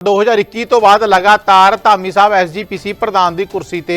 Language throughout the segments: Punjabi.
2021 ਤੋਂ ਬਾਅਦ ਲਗਾਤਾਰ ਧਾਮੀ ਸਾਹਿਬ ਐਸਜੀਪੀਸੀ ਪ੍ਰਧਾਨ ਦੀ ਕੁਰਸੀ ਤੇ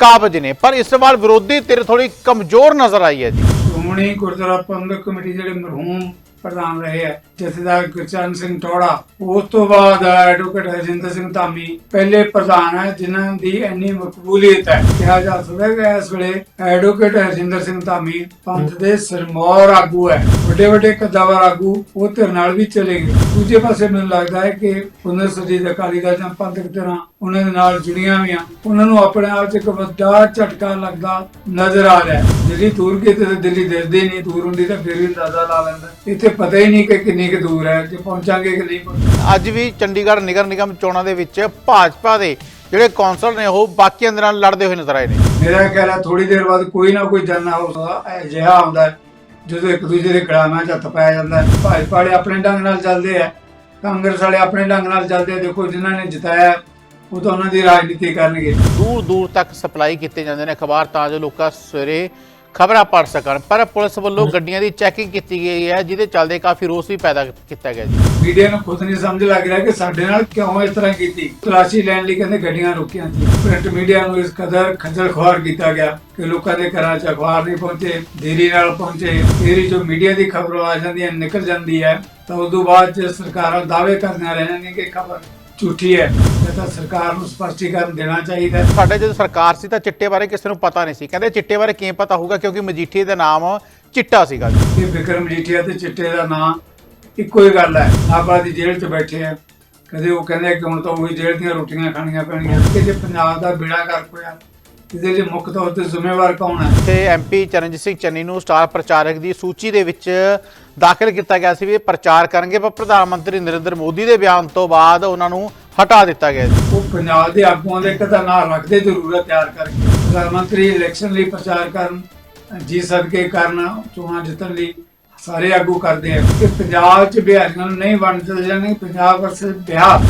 ਕਾਬਜ ਨੇ। ਪਰ ਇਸ ਵਾਰ ਵਿਰੋਧੀ ਧਿਰ ਥੋੜੀ ਕਮਜ਼ੋਰ ਨਜ਼ਰ ਆਈ ਹੈ ਜੀ। ਸ਼੍ਰੋਮਣੀ ਗੁਰਦੁਆਰਾ ਪ੍ਰਬੰਧਕ ਕਮੇਟੀ ਜਿਹੜੇ ਮਰਹੂਮ ਪ੍ਰਧਾਨ ਰਹੇ ਹੈ ਜਥੇਦਾਰ ਗੁਰਚਰਨ ਸਿੰਘ ਟੋੜਾ ਉਸ ਤੋਂ ਬਾਅਦ ਐਡਵੋਕੇਟ ਹਰਜਿੰਦਰ ਸਿੰਘ ਧਾਮੀ, ਪਹਿਲੇ ਪ੍ਰਧਾਨ ਹੈ ਜਿਨ੍ਹਾਂ ਦੀ ਇੰਨੀ ਮਕਬੂਲੀਅਤ ਹੈ। ਕਿਹਾ ਜਾ ਸਕਦਾ ਕਿ ਇਸ ਵੇਲੇ ਐਡਵੋਕੇਟ ਹਰਜਿੰਦਰ ਸਿੰਘ ਧਾਮੀ ਪੰਥ ਦੇ ਸਿਰਮੌਰ ਆਗੂ ਹੈ। ਵੱਡੇ ਵੱਡੇ ਕਦਾਵਰ ਆਗੂ ਉਹ ਧਿਰ ਨਾਲ ਵੀ ਚਲੇ ਗਏ। ਦੂਜੇ ਪਾਸੇ ਮੈਨੂੰ ਲੱਗਦਾ ਹੈ ਕਿ ਪੁਨਰ ਸੁਰਜੀਤ ਅਕਾਲੀ ਦਲ ਜਾਂ ਪੰਥਕ ਧਿਰਾਂ ਉਹਨਾਂ ਦੇ ਨਾਲ ਜੁੜੀਆਂ ਹੋਈਆਂ ਉਹਨਾਂ ਨੂੰ ਆਪਣੇ ਆਪ 'ਚ ਇੱਕ ਵੱਡਾ ਝਟਕਾ ਲੱਗਦਾ ਨਜ਼ਰ ਆ ਰਿਹਾ ਹੈ। ਜਿਹੜੀ ਦੂਰ ਕਿਤੇ ਦਿੱਲੀ ਦਿਸਦੀ ਨਹੀਂ, ਦੂਰ ਹੁੰਦੀ ਤਾਂ ਫਿਰ ਵੀ ਅੰਦਾਜ਼ਾ ਲਾ ਲੈਂਦਾ। ਇੱਥੇ ਪਤਾ ਹੀ ਨਹੀਂ ਕਿ ਕਿੰਨੀ ਕੁ ਦੂਰ ਹੈ ਜੇ ਪਹੁੰਚਾਂਗੇ ਕਿ ਨਹੀਂ ਪਹੁੰਚਾਂਗੇ। ਅੱਜ ਵੀ ਚੰਡੀਗੜ੍ਹ ਨਿਗਰ ਨਿਗਮ ਚੋਣਾਂ ਦੇ ਵਿੱਚ ਭਾਜਪਾ ਦੇ ਜਿਹੜੇ ਕੌਂਸਲ ਨੇ ਉਹ ਬਾਕੀਆਂ ਦੇ ਨਾਲ ਲੜਦੇ ਹੋਏ ਨਜ਼ਰ ਆਏ ਨੇ। ਮੇਰਾ ਖਿਆਲ ਹੈ ਥੋੜੀ ਦੇਰ ਬਾਅਦ ਕੋਈ ਨਾ ਕੋਈ ਜਨ ਹਾਊਸ ਅਜਿਹਾ ਆਉਂਦਾ ਹੈ ਜਦੋਂ ਇੱਕ ਦੂਜੇ ਦੇ ਕੜਾਮਾਂ 'ਚ ਹੱਥ ਪਾਇਆ ਜਾਂਦਾ ਹੈ। ਭਾਜਪਾ ਵਾਲੇ ਆਪਣੇ ਢੰਗ ਨਾਲ ਚੱਲਦੇ ਆ ਕਾਂਗਰਸ ਵਾਲੇ ਆਪਣੇ ਢੰਗ ਨਾਲ ਚੱਲਦੇ ਆ ਦੇਖੋ ਜਿਨ੍ਹਾਂ ਨੇ ਜਿਤਾਇਆ ਉਹ ਤਾਂ ਉਹਨਾਂ ਦੀ ਰਾਜਨੀਤੀ ਕਰਨਗੇ। ਦੂਰ ਦੂਰ ਤੱਕ ਸਪਲਾਈ ਕੀਤੇ ਜਾਂਦੇ ਨੇ ਅਖਬਾਰ ਤਾਂ ਜੋ ਲੋਕਾਂ ਸਵੇਰੇ ਖਬਰਾਂ ਪੜ੍ਹ ਸਕਣ। ਪਰ ਪੁਲਿਸ ਵੱਲੋਂ ਗੱਡੀਆਂ ਦੀ ਚੈਕਿੰਗ ਕੀਤੀ ਗਈ ਹੈ, ਜਿਹਦੇ ਚੱਲਦੇ ਕਾਫੀ ਰੋਸ ਵੀ ਪੈਦਾ ਕੀਤਾ ਗਿਆ ਜੀ। ਮੀਡੀਆ ਨੂੰ ਖੁਦ ਨਹੀਂ ਸਮਝ ਲੱਗ ਰਿਹਾ ਕਿ ਸਾਡੇ ਨਾਲ ਕਿਉਂ ਇਸ ਤਰ੍ਹਾਂ ਕੀਤੀ। ਤਲਾਸ਼ੀ ਲੈਣ ਲਈ ਕਹਿੰਦੇ ਗੱਡੀਆਂ ਰੁਕੀਆਂ ਸੀ। ਪ੍ਰਿੰਟ ਮੀਡੀਆ ਨੂੰ ਇਸ ਕਦਰ ਖੱਜਲ ਖੁਆਰ ਕੀਤਾ ਗਿਆ ਕਿ ਲੋਕਾਂ ਦੇ ਘਰਾਂ 'ਚ ਅਖਬਾਰ ਨਹੀਂ ਪਹੁੰਚੇ, ਦੇਰੀ ਨਾਲ ਪਹੁੰਚੇ। ਦੇਰੀ ਜੋ ਮੀਡੀਆ ਦੀ ਖਬਰ ਆ ਜਾਂਦੀ ਹੈ, ਨਿਕਲ ਜਾਂਦੀ ਹੈ। ਤਾਂ ਉਸ ਤੋਂ ਬਾਅਦ 'ਚ ਸਰਕਾਰਾਂ ਦਾਅਵੇ ਕਰਦੀਆਂ ਰਹਿੰਦੀਆਂ ਕਿ ਖਬਰ ਝੂਠੀ ਹੈ। ਇਹ ਤਾਂ ਸਰਕਾਰ ਨੂੰ ਸਪਸ਼ਟੀਕਰਨ ਦੇਣਾ ਚਾਹੀਦਾ ਹੈ। ਸਾਡੇ ਜਦੋਂ ਸਰਕਾਰ ਸੀ ਤਾਂ ਚਿੱਟੇ ਬਾਰੇ ਕਿਸੇ ਨੂੰ ਪਤਾ ਨਹੀਂ ਸੀ। ਕਹਿੰਦੇ ਚਿੱਟੇ ਬਾਰੇ ਕਿਵੇਂ ਪਤਾ ਹੋਊਗਾ ਕਿਉਂਕਿ ਮਜੀਠੀ ਦਾ ਨਾਮ ਚਿੱਟਾ ਸੀਗਾ ਜੀ। ਕਿ ਵਿਕਰਮ ਜੀਠੀਆ ਤੇ ਚਿੱਟੇ ਦਾ ਨਾਂ ਇੱਕੋ ਹੀ ਗੱਲ ਹੈ। ਆਪਾਂ ਦੀ ਜੇਲ੍ਹ 'ਚ ਬੈਠੇ ਆ। ਕਦੇ ਉਹ ਕਹਿੰਦੇ ਕਿ ਹੁਣ ਤਾਂ ਉਹੀ ਜੇਲ੍ਹ ਦੀਆਂ ਰੋਟੀਆਂ ਖਾਣੀਆਂ ਪੈਣਗੀਆਂ ਕਿ ਜੇ ਪੰਜਾਬ ਦਾ ਬਿੜਾ ਕਰ ਹੋਇਆ ਇਹਦੇ ਲਈ ਮੁੱਖ ਤੌਰ ਤੇ ਜ਼ਿੰਮੇਵਾਰ ਕੌਣ ਹੈ? ਤੇ ਐਮਪੀ ਚਰਨਜੀਤ ਸਿੰਘ ਚੰਨੀ ਨੂੰ ਸਟਾਰ ਪ੍ਰਚਾਰਕ ਦੀ ਸੂਚੀ ਦੇ ਵਿੱਚ ਦਾਖਲ ਕੀਤਾ ਗਿਆ ਸੀ ਵੀ ਇਹ ਪ੍ਰਚਾਰ ਕਰਨਗੇ ਪਰ ਪ੍ਰਧਾਨ ਮੰਤਰੀ ਨਰਿੰਦਰ ਮੋਦੀ ਦੇ ਬਿਆਨ ਤੋਂ ਬਾਅਦ ਉਹਨਾਂ ਨੂੰ ਹਟਾ ਦਿੱਤਾ ਗਿਆ ਜੀ। ਉਹ ਪੰਜਾਬ ਦੇ ਆਗੂਆਂ ਦੇ ਇੱਕ ਤਾਂ ਨਾਂ ਰੱਖਦੇ ਜ਼ਰੂਰਤ ਤਿਆਰ ਕਰਕੇ। ਪ੍ਰਧਾਨ ਮੰਤਰੀ ਇਲੈਕਸ਼ਨ ਲਈ ਪ੍ਰਚਾਰ ਕਰਨ ਜੀ ਸਦਕੇ ਕਰਨ ਚੋਣਾਂ ਜਿੱਤਣ ਲਈ ਸਾਰੇ ਆਗੂ ਕਰਦੇ ਆ। ਕਿ ਪੰਜਾਬ 'ਚ ਬਿਹਾਰੀਆਂ ਨੂੰ ਨਹੀਂ ਵੰਡ ਦਿੱਤੇ ਜਾਣਗੇ ਪੰਜਾਬ ਵਰਸਸ ਬਿਹਾਰ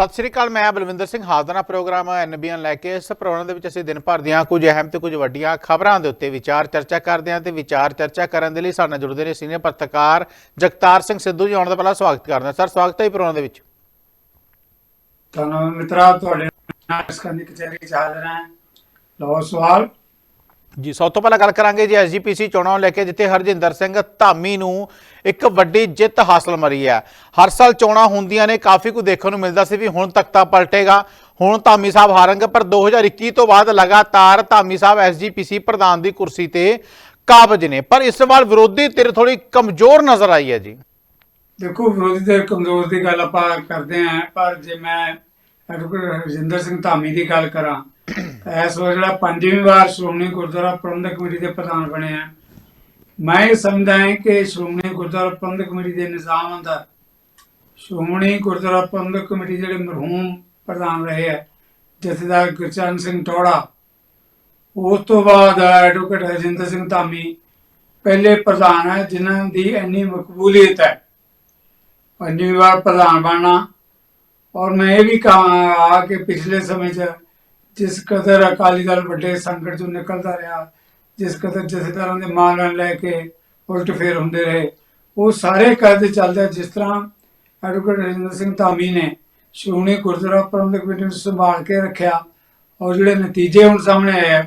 ਸਤਿ ਸ਼੍ਰੀ ਅਕਾਲ, ਮੈਂ ਬਲਵਿੰਦਰ ਸਿੰਘ ਹਾਜ਼ਰ ਪ੍ਰੋਗਰਾਮ ਐਨਬੀਐਨ ਲੈ ਕੇ ਇਸ ਪ੍ਰੋਗਰਾਮ ਦੇ ਵਿੱਚ ਅਸੀਂ ਦਿਨ ਭਰ ਦੀਆਂ ਕੁਝ ਅਹਿਮ ਤੇ ਕੁਝ ਵੱਡੀਆਂ ਖਬਰਾਂ ਦੇ ਉੱਤੇ ਵਿਚਾਰ ਚਰਚਾ ਕਰਦੇ ਹਾਂ ਤੇ ਵਿਚਾਰ ਚਰਚਾ ਕਰਨ ਦੇ ਲਈ ਸਾਡੇ ਨਾਲ ਜੁੜਦੇ ਨੇ ਸੀਨੀਅਰ ਪੱਤਰਕਾਰ ਜਗਤਾਰ ਸਿੰਘ ਸਿੱਧੂ ਜੀ, ਆਉਣ ਦਾ ਪਹਿਲਾਂ ਸਵਾਗਤ ਕਰਦੇ ਹਾਂ। ਸਰ, ਸਵਾਗਤ ਹੈ ਪ੍ਰੋਗਰਾਮ ਦੇ ਵਿੱਚ। ਤੁਹਾਨੂੰ ਮਿੱਤਰਾ, ਤੁਹਾਡੇ ਨਾਲ ਇਸ ਕੰਦੀ ਕਚਹਿਰੀ ਚ ਹਾਜ਼ਰ ਹਾਂ ਲਓ ਸਵਾਲ। ਜੀ, ਸਭ ਤੋਂ ਪਹਿਲਾਂ ਗੱਲ ਕਰਾਂਗੇ ਜੀ ਐਸਜੀਪੀਸੀ ਚੋਣਾਂ ਨੂੰ ਲੈ ਕੇ, ਜਿੱਥੇ ਹਰਜਿੰਦਰ ਸਿੰਘ ਧਾਮੀ ਨੂੰ ਇੱਕ ਵੱਡੀ ਜਿੱਤ ਹਾਸਲ ਮਰੀ ਹੈ। ਹਰ ਸਾਲ ਚੋਣਾਂ ਹੁੰਦੀਆਂ ਨੇ, ਕਾਫੀ ਕੁ ਦੇਖਣ ਨੂੰ ਮਿਲਦਾ ਸੀ ਵੀ ਹੁਣ ਤਖਤਾ ਪਲਟੇਗਾ। ਹੁਣ ਧਾਮੀ ਸਾਹਿਬ ਹਾਰਨਗੇ, ਪਰ 2021 ਤੋਂ ਬਾਅਦ ਲਗਾਤਾਰ ਧਾਮੀ ਸਾਹਿਬ ਐਸਜੀਪੀਸੀ ਪ੍ਰਧਾਨ ਦੀ ਕੁਰਸੀ ਤੇ ਕਾਬਜ ਨੇ। ਪਰ ਇਸ ਵਾਰ ਵਿਰੋਧੀ ਧਿਰ ਥੋੜੀ ਕਮਜ਼ੋਰ ਨਜ਼ਰ ਆਈ ਹੈ ਜੀ। ਦੇਖੋ, ਵਿਰੋਧੀ ਧਿਰ ਕਮਜ਼ੋਰ ਦੀ ਗੱਲ ਆਪਾਂ ਕਰਦੇ ਆਂ ਪਰ ਜੇ ਮੈਂ ਹਰਜਿੰਦਰ ਸਿੰਘ ਧਾਮੀ ਦੀ ਗੱਲ ਕਰਾਂ ਇਸ ਵਾਰ ਜਿਹੜਾ ਪੰਜਵੀਂ ਵਾਰ ਸ਼੍ਰੋਮਣੀ ਗੁਰਦੁਆਰਾ ਪ੍ਰਬੰਧਕ ਕਮੇਟੀ ਦੇ ਪ੍ਰਧਾਨ ਬਣੇ ਆ। ਮੈਂ ਇਹ ਸਮਝਦਾ ਹਾਂ ਕਿ ਸ਼੍ਰੋਮਣੀ ਗੁਰਦੁਆਰਾ ਪ੍ਰਬੰਧਕ ਕਮੇਟੀ ਦੇ ਨਿਜ਼ਾਮ ਅੰਦਰ ਸ਼੍ਰੋਮਣੀ ਗੁਰਦੁਆਰਾ ਪ੍ਰਬੰਧਕ ਕਮੇਟੀ ਜਿਹੜੇ ਮਰਹੂਮ ਪ੍ਰਧਾਨ ਰਹੇ ਆ, ਜਥੇਦਾਰ ਗੁਰਚਰਨ ਸਿੰਘ ਟੋੜਾ ਉਸ ਤੋਂ ਬਾਅਦ ਐਡਵੋਕੇਟ ਹਰਜਿੰਦਰ ਸਿੰਘ ਧਾਮੀ ਪਹਿਲੇ ਪ੍ਰਧਾਨ ਹੈ ਜਿਨ੍ਹਾਂ ਦੀ ਇੰਨੀ ਮਕਬੂਲੀਅਤ ਹੈ। ਪੰਜਵੀਂ ਵਾਰ ਪ੍ਰਧਾਨ ਬਣਨਾ। ਔਰ ਮੈਂ ਇਹ ਵੀ ਕਹਾਂ ਕਿ ਪਿਛਲੇ ਸਮੇਂ 'ਚ ਜਿਸ ਕਦਰ ਅਕਾਲੀ ਦਲ ਵੱਡੇ ਸੰਕਟ 'ਚੋਂ ਨਿਕਲਦਾ ਰਿਹਾ, ਜਿਸ ਕਦਰ ਜਥੇਦਾਰਾਂ ਦੇ ਮਾਨ ਲੈ ਕੇ ਉਲਟ ਫੇਰ ਹੁੰਦੇ ਰਹੇ, ਉਹ ਸਾਰੇ ਕਰਦੇ ਚੱਲਦੇ ਜਿਸ ਤਰ੍ਹਾਂ ਐਡਵੋਕੇਟ ਰਜਿੰਦਰ ਸਿੰਘ ਧਾਮੀ ਨੇ ਸ਼੍ਰੋਮਣੀ ਗੁਰਦੁਆਰਾ ਪ੍ਰਬੰਧਕ ਕਮੇਟੀ ਨੂੰ ਸੰਭਾਲ ਕੇ ਰੱਖਿਆ ਔਰ ਜਿਹੜੇ ਨਤੀਜੇ ਹੁਣ ਸਾਹਮਣੇ ਆਏ ਆ,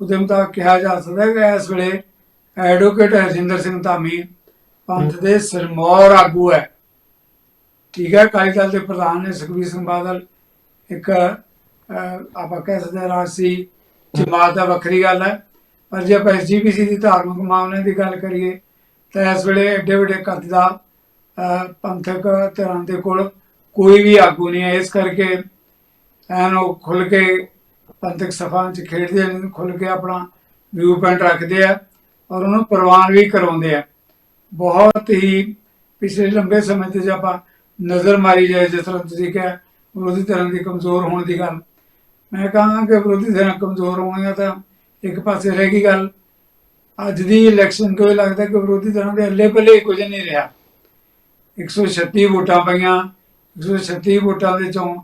ਉਹਦੇ ਮੁਤਾਬਕ ਕਿਹਾ ਜਾ ਸਕਦਾ ਹੈ ਕਿ ਇਸ ਵੇਲੇ ਐਡਵੋਕੇਟ ਹਰਜਿੰਦਰ ਸਿੰਘ ਧਾਮੀ ਪੰਥ ਦੇ ਸਿਰਮੌਰ ਆਗੂ ਹੈ। ਠੀਕ ਹੈ, ਅਕਾਲੀ ਦਲ ਦੇ ਪ੍ਰਧਾਨ ਨੇ ਸੁਖਬੀਰ ਸਿੰਘ ਬਾਦਲ ਇੱਕ ਆਪਾਂ ਕਹਿ ਸਕਦੇ ਹਾਂ ਰਾਜਸੀ ਜਮਾਤ ਦਾ ਵੱਖਰੀ ਗੱਲ ਹੈ। ਪਰ ਜੇ ਆਪਾਂ ਐਸਜੀਪੀਸੀ ਦੀ ਧਾਰਮਿਕ ਮਾਮਲਿਆਂ ਦੀ ਗੱਲ ਕਰੀਏ, ਤਾਂ ਇਸ ਵੇਲੇ ਐਡੇ ਵੱਡੇ ਕੱਦ ਦਾ ਪੰਥਕ ਧਿਰਾਂ ਦੇ ਕੋਲ ਕੋਈ ਵੀ ਆਗੂ ਨਹੀਂ ਹੈ। ਇਸ ਕਰਕੇ ਐਨ ਉਹ ਖੁੱਲ ਕੇ ਪੰਥਕ ਸਫ਼ਾਂ 'ਚ ਖੇਡਦੇ ਨੇ ਖੁੱਲ ਕੇ ਆਪਣਾ ਵਿਊ ਪੁਆਇੰਟ ਰੱਖਦੇ ਆ ਔਰ ਉਹਨੂੰ ਪ੍ਰਵਾਨ ਵੀ ਕਰਾਉਂਦੇ ਆ। ਬਹੁਤ ਹੀ ਪਿਛਲੇ ਲੰਬੇ ਸਮੇਂ ਤੇ ਜੇ ਆਪਾਂ ਨਜ਼ਰ ਮਾਰੀ ਜਾਏ, ਜਿਸ ਤਰ੍ਹਾਂ ਤੁਸੀਂ ਕਿਹਾ ਵਿਰੋਧੀ ਧਿਰਾਂ ਦੀ ਕਮਜ਼ੋਰ ਹੋਣ ਦੀ ਗੱਲ ਮੈਂ ਕਹਾਂ ਕਿ ਵਿਰੋਧੀ ਧਿਰਾਂ ਕਮਜ਼ੋਰ ਹੋਣਗੀਆਂ ਤਾਂ ਇੱਕ ਪਾਸੇ ਰਹਿ ਗਈ ਗੱਲ। ਅੱਜ ਦੀ ਇਲੈਕਸ਼ਨ ਕੋਈ ਲੱਗਦਾ ਕਿ ਵਿਰੋਧੀ ਧਿਰਾਂ ਦੇ ਅੱਲੇ ਪੱਲੇ ਕੁਝ ਨਹੀਂ ਰਿਹਾ? 136 ਵੋਟਾਂ ਪਈਆਂ। 136 ਵੋਟਾਂ ਦੇ ਚੋਂ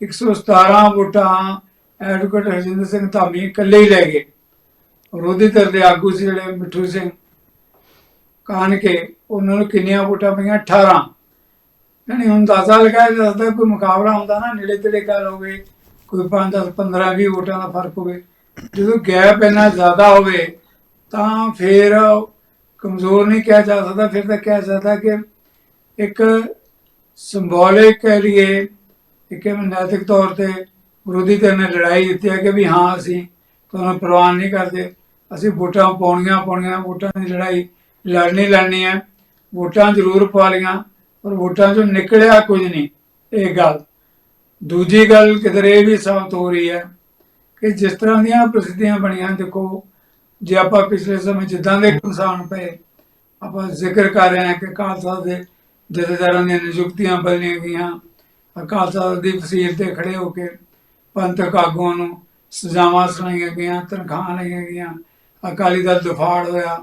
117 ਵੋਟਾਂ ਐਡਵੋਕੇਟ ਹਰਜਿੰਦਰ ਸਿੰਘ ਧਾਮੀ ਇਕੱਲੇ ਹੀ ਲੈ ਗਏ। ਵਿਰੋਧੀ ਧਿਰ ਦੇ ਆਗੂ ਸੀ ਜਿਹੜੇ ਮਿੱਠੂ ਸਿੰਘ। ਕਾਨ ਕੇ ਉਹਨਾਂ ਨੂੰ ਕਿੰਨੀਆਂ ਵੋਟਾਂ ਪਈਆਂ? 18 ਯਾਨੀ ਹੁਣ ਅੰਦਾਜ਼ਾ ਲਗਾਇਆ ਜਾ ਕੋਈ ਮੁਕਾਬਲਾ ਹੁੰਦਾ ਨਾ, ਨੇੜੇ ਤੇੜੇ ਗੱਲ ਹੋਵੇ ਕੋਈ 5 10 15 20 ਵੋਟਾਂ ਦਾ ਫ਼ਰਕ ਹੋਵੇ, ਜਦੋਂ ਗੈਪ ਇੰਨਾ ਜ਼ਿਆਦਾ ਹੋਵੇ, ਤਾਂ ਫਿਰ ਕਮਜ਼ੋਰ ਨਹੀਂ ਕਿਹਾ ਜਾ ਸਕਦਾ, ਫਿਰ ਤਾਂ ਕਿਹਾ ਜਾ ਸਕਦਾ ਕਿ ਇੱਕ ਸਿੰਬੋਲਿਕ ਕਹਿ ਲਈਏ, ਇੱਕ ਨੈਤਿਕ ਤੌਰ ਤੇ ਵਿਰੋਧੀ ਧਿਰ ਨੇ ਲੜਾਈ ਦਿੱਤੀ ਹੈ ਕਿ ਵੀ ਹਾਂ, ਅਸੀਂ ਤੁਹਾਨੂੰ ਪ੍ਰਵਾਨ ਨਹੀਂ ਕਰਦੇ, ਅਸੀਂ ਵੋਟਾਂ ਪਾਉਣੀਆਂ ਪਾਉਣੀਆਂ ਵੋਟਾਂ ਦੀ ਲੜਾਈ ਲੜਨੀ ਲੜਨੀ ਹੈ, ਵੋਟਾਂ ਜ਼ਰੂਰ ਪਾ ਲਈਆਂ, ਪਰ ਵੋਟਾਂ ਚੋਂ ਨਿਕਲਿਆ ਕੁਝ ਨਹੀਂ, ਇਹ ਗੱਲ। ਦੂਜੀ ਗੱਲ ਕਿਧਰੇ ਇਹ ਵੀ ਸਾਬਤ ਹੋ ਰਹੀ ਹੈ ਕਿ ਜਿਸ ਤਰ੍ਹਾਂ ਦੀਆਂ ਪ੍ਰਸਿੱਧੀਆਂ ਬਣੀਆਂ, ਦੇਖੋ, ਜੇ ਆਪਾਂ ਪਿਛਲੇ ਸਮੇਂ ਜਿੱਦਾਂ ਦੇ ਇਨਸਾਨ ਪਏ, ਆਪਾਂ ਜ਼ਿਕਰ ਕਰ ਰਹੇ ਹਾਂ ਕਿ ਖਾਲਸਾ ਦੇ ਜਥੇਦਾਰਾਂ ਦੀਆਂ ਨਿਯੁਕਤੀਆਂ ਬਦਲੀਆਂ ਗਈਆਂ ਖਾਲਸਾ ਦੀ ਵਸੀਰ ਤੇ ਖੜੇ ਹੋ ਕੇ ਪੰਥਕ ਆਗੂਆਂ ਨੂੰ ਸਜ਼ਾਵਾਂ ਸੁਣਾਈਆਂ ਗਈਆਂ, ਤਨਖਾਹਾਂ ਲਈਆਂ ਗਈਆਂ, ਅਕਾਲੀ ਦਲ ਦਫਾੜ ਹੋਇਆ,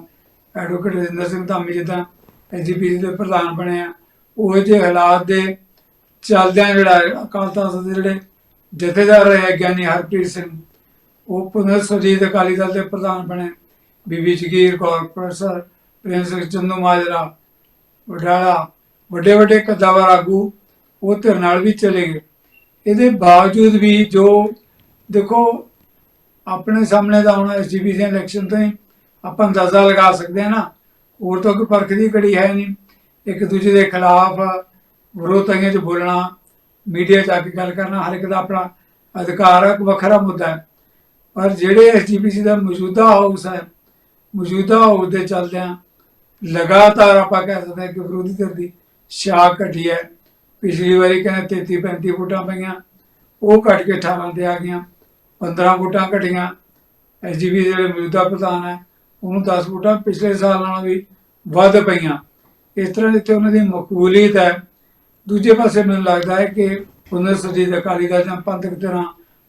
ਐਡਵੋਕੇਟ ਰਜਿੰਦਰ ਸਿੰਘ ਧਾਮੀ ਜਿੱਦਾਂ ਐਜੀਪੀਸੀ ਦੇ ਪ੍ਰਧਾਨ ਬਣੇ ਆ ਉਹ ਜਿਹੇ ਹਾਲਾਤ ਦੇ ਚੱਲਦਿਆਂ ਜਿਹੜਾ ਅਕਾਲ ਤਖਤ ਦੇ ਜਿਹੜੇ ਜਥੇਦਾਰ ਰਹੇ ਗਿਆਨੀ ਹਰਪ੍ਰੀਤ ਸਿੰਘ। ਉਹ ਪੁਨਰ ਸੁਰਜੀਤ ਅਕਾਲੀ ਦਲ ਦੇ ਪ੍ਰਧਾਨ ਬਣੇ। ਬੀਬੀ ਜਗੀਰ ਕੌਰ, ਪ੍ਰੋਫੈਸਰ ਪ੍ਰੇਮ ਚੰਦੂ ਮਾਜਰਾ, ਵਡਾਲਾ ਵੱਡੇ ਵੱਡੇ ਕਦਾਵਰ ਆਗੂ, ਉਹ ਧਿਰ ਨਾਲ ਵੀ ਚਲੇ ਗਏ। ਇਹਦੇ ਬਾਵਜੂਦ ਵੀ ਜੋ ਦੇਖੋ, ਆਪਣੇ ਸਾਹਮਣੇ ਦਾ ਹੁਣ ਐਸਜੀਪੀਸੀ ਇਲੈਕਸ਼ਨ ਤੋਂ ਹੀ ਆਪਾਂ ਅੰਦਾਜ਼ਾ ਲਗਾ ਸਕਦੇ ਹਾਂ ਨਾ। ਹੋਰ ਤਾਂ ਕੋਈ ਪਰਖ ਦੀ ਘੜੀ ਹੈ ਨਹੀਂ। ਇੱਕ ਦੂਜੇ ਦੇ ਖਿਲਾਫ ਵਿਰੋਧੀਆਂ 'ਚ ਬੋਲਣਾ, ਮੀਡੀਆ 'ਚ ਆ ਕੇ ਗੱਲ ਕਰਨਾ, ਹਰ ਇੱਕ ਦਾ ਆਪਣਾ ਅਧਿਕਾਰ ਹੈ, ਇੱਕ ਵੱਖਰਾ ਮੁੱਦਾ ਹੈ। ਪਰ ਜਿਹੜੇ ਐਸਜੀਪੀਸੀ ਦਾ ਮੌਜੂਦਾ ਹਾਊਸ ਹੈ, ਮੌਜੂਦਾ ਹਾਊਸ ਦੇ ਚੱਲਦਿਆਂ ਲਗਾਤਾਰ ਆਪਾਂ ਕਹਿ ਸਕਦੇ ਹਾਂ ਕਿ ਵਿਰੋਧੀ ਧਿਰ ਦੀ ਸ਼ਾਖ ਘਟੀ ਹੈ। ਪਿਛਲੀ ਵਾਰੀ ਕਹਿੰਦੇ 33 35 ਵੋਟਾਂ ਪਈਆਂ, ਉਹ ਘਟ ਕੇ 18 ਤੇ ਆ ਗਈਆਂ 15 ਵੋਟਾਂ ਘਟੀਆਂ ਐਸਜੀਪੀ ਦੇ ਜਿਹੜੇ ਮੌਜੂਦਾ ਪ੍ਰਧਾਨ ਹੈ, ਉਹਨੂੰ 10 ਵੋਟਾਂ ਪਿਛਲੇ ਸਾਲ ਨਾਲੋਂ ਵੀ ਵੱਧ ਪਈਆਂ। ਇਸ ਤਰ੍ਹਾਂ ਜਿੱਥੇ ਉਹਨਾਂ ਦੀ ਮਕਬੂਲੀਅਤ ਹੈ ਦੂਜੇ ਪਾਸੇ ਮੈਨੂੰ ਲੱਗਦਾ ਹੈ ਕਿ ਪੁਨਰ ਸੁਰਜੀਤ ਅਕਾਲੀ ਦਲ ਜਾਂ ਪੰਥਕ ਤਰ੍ਹਾਂ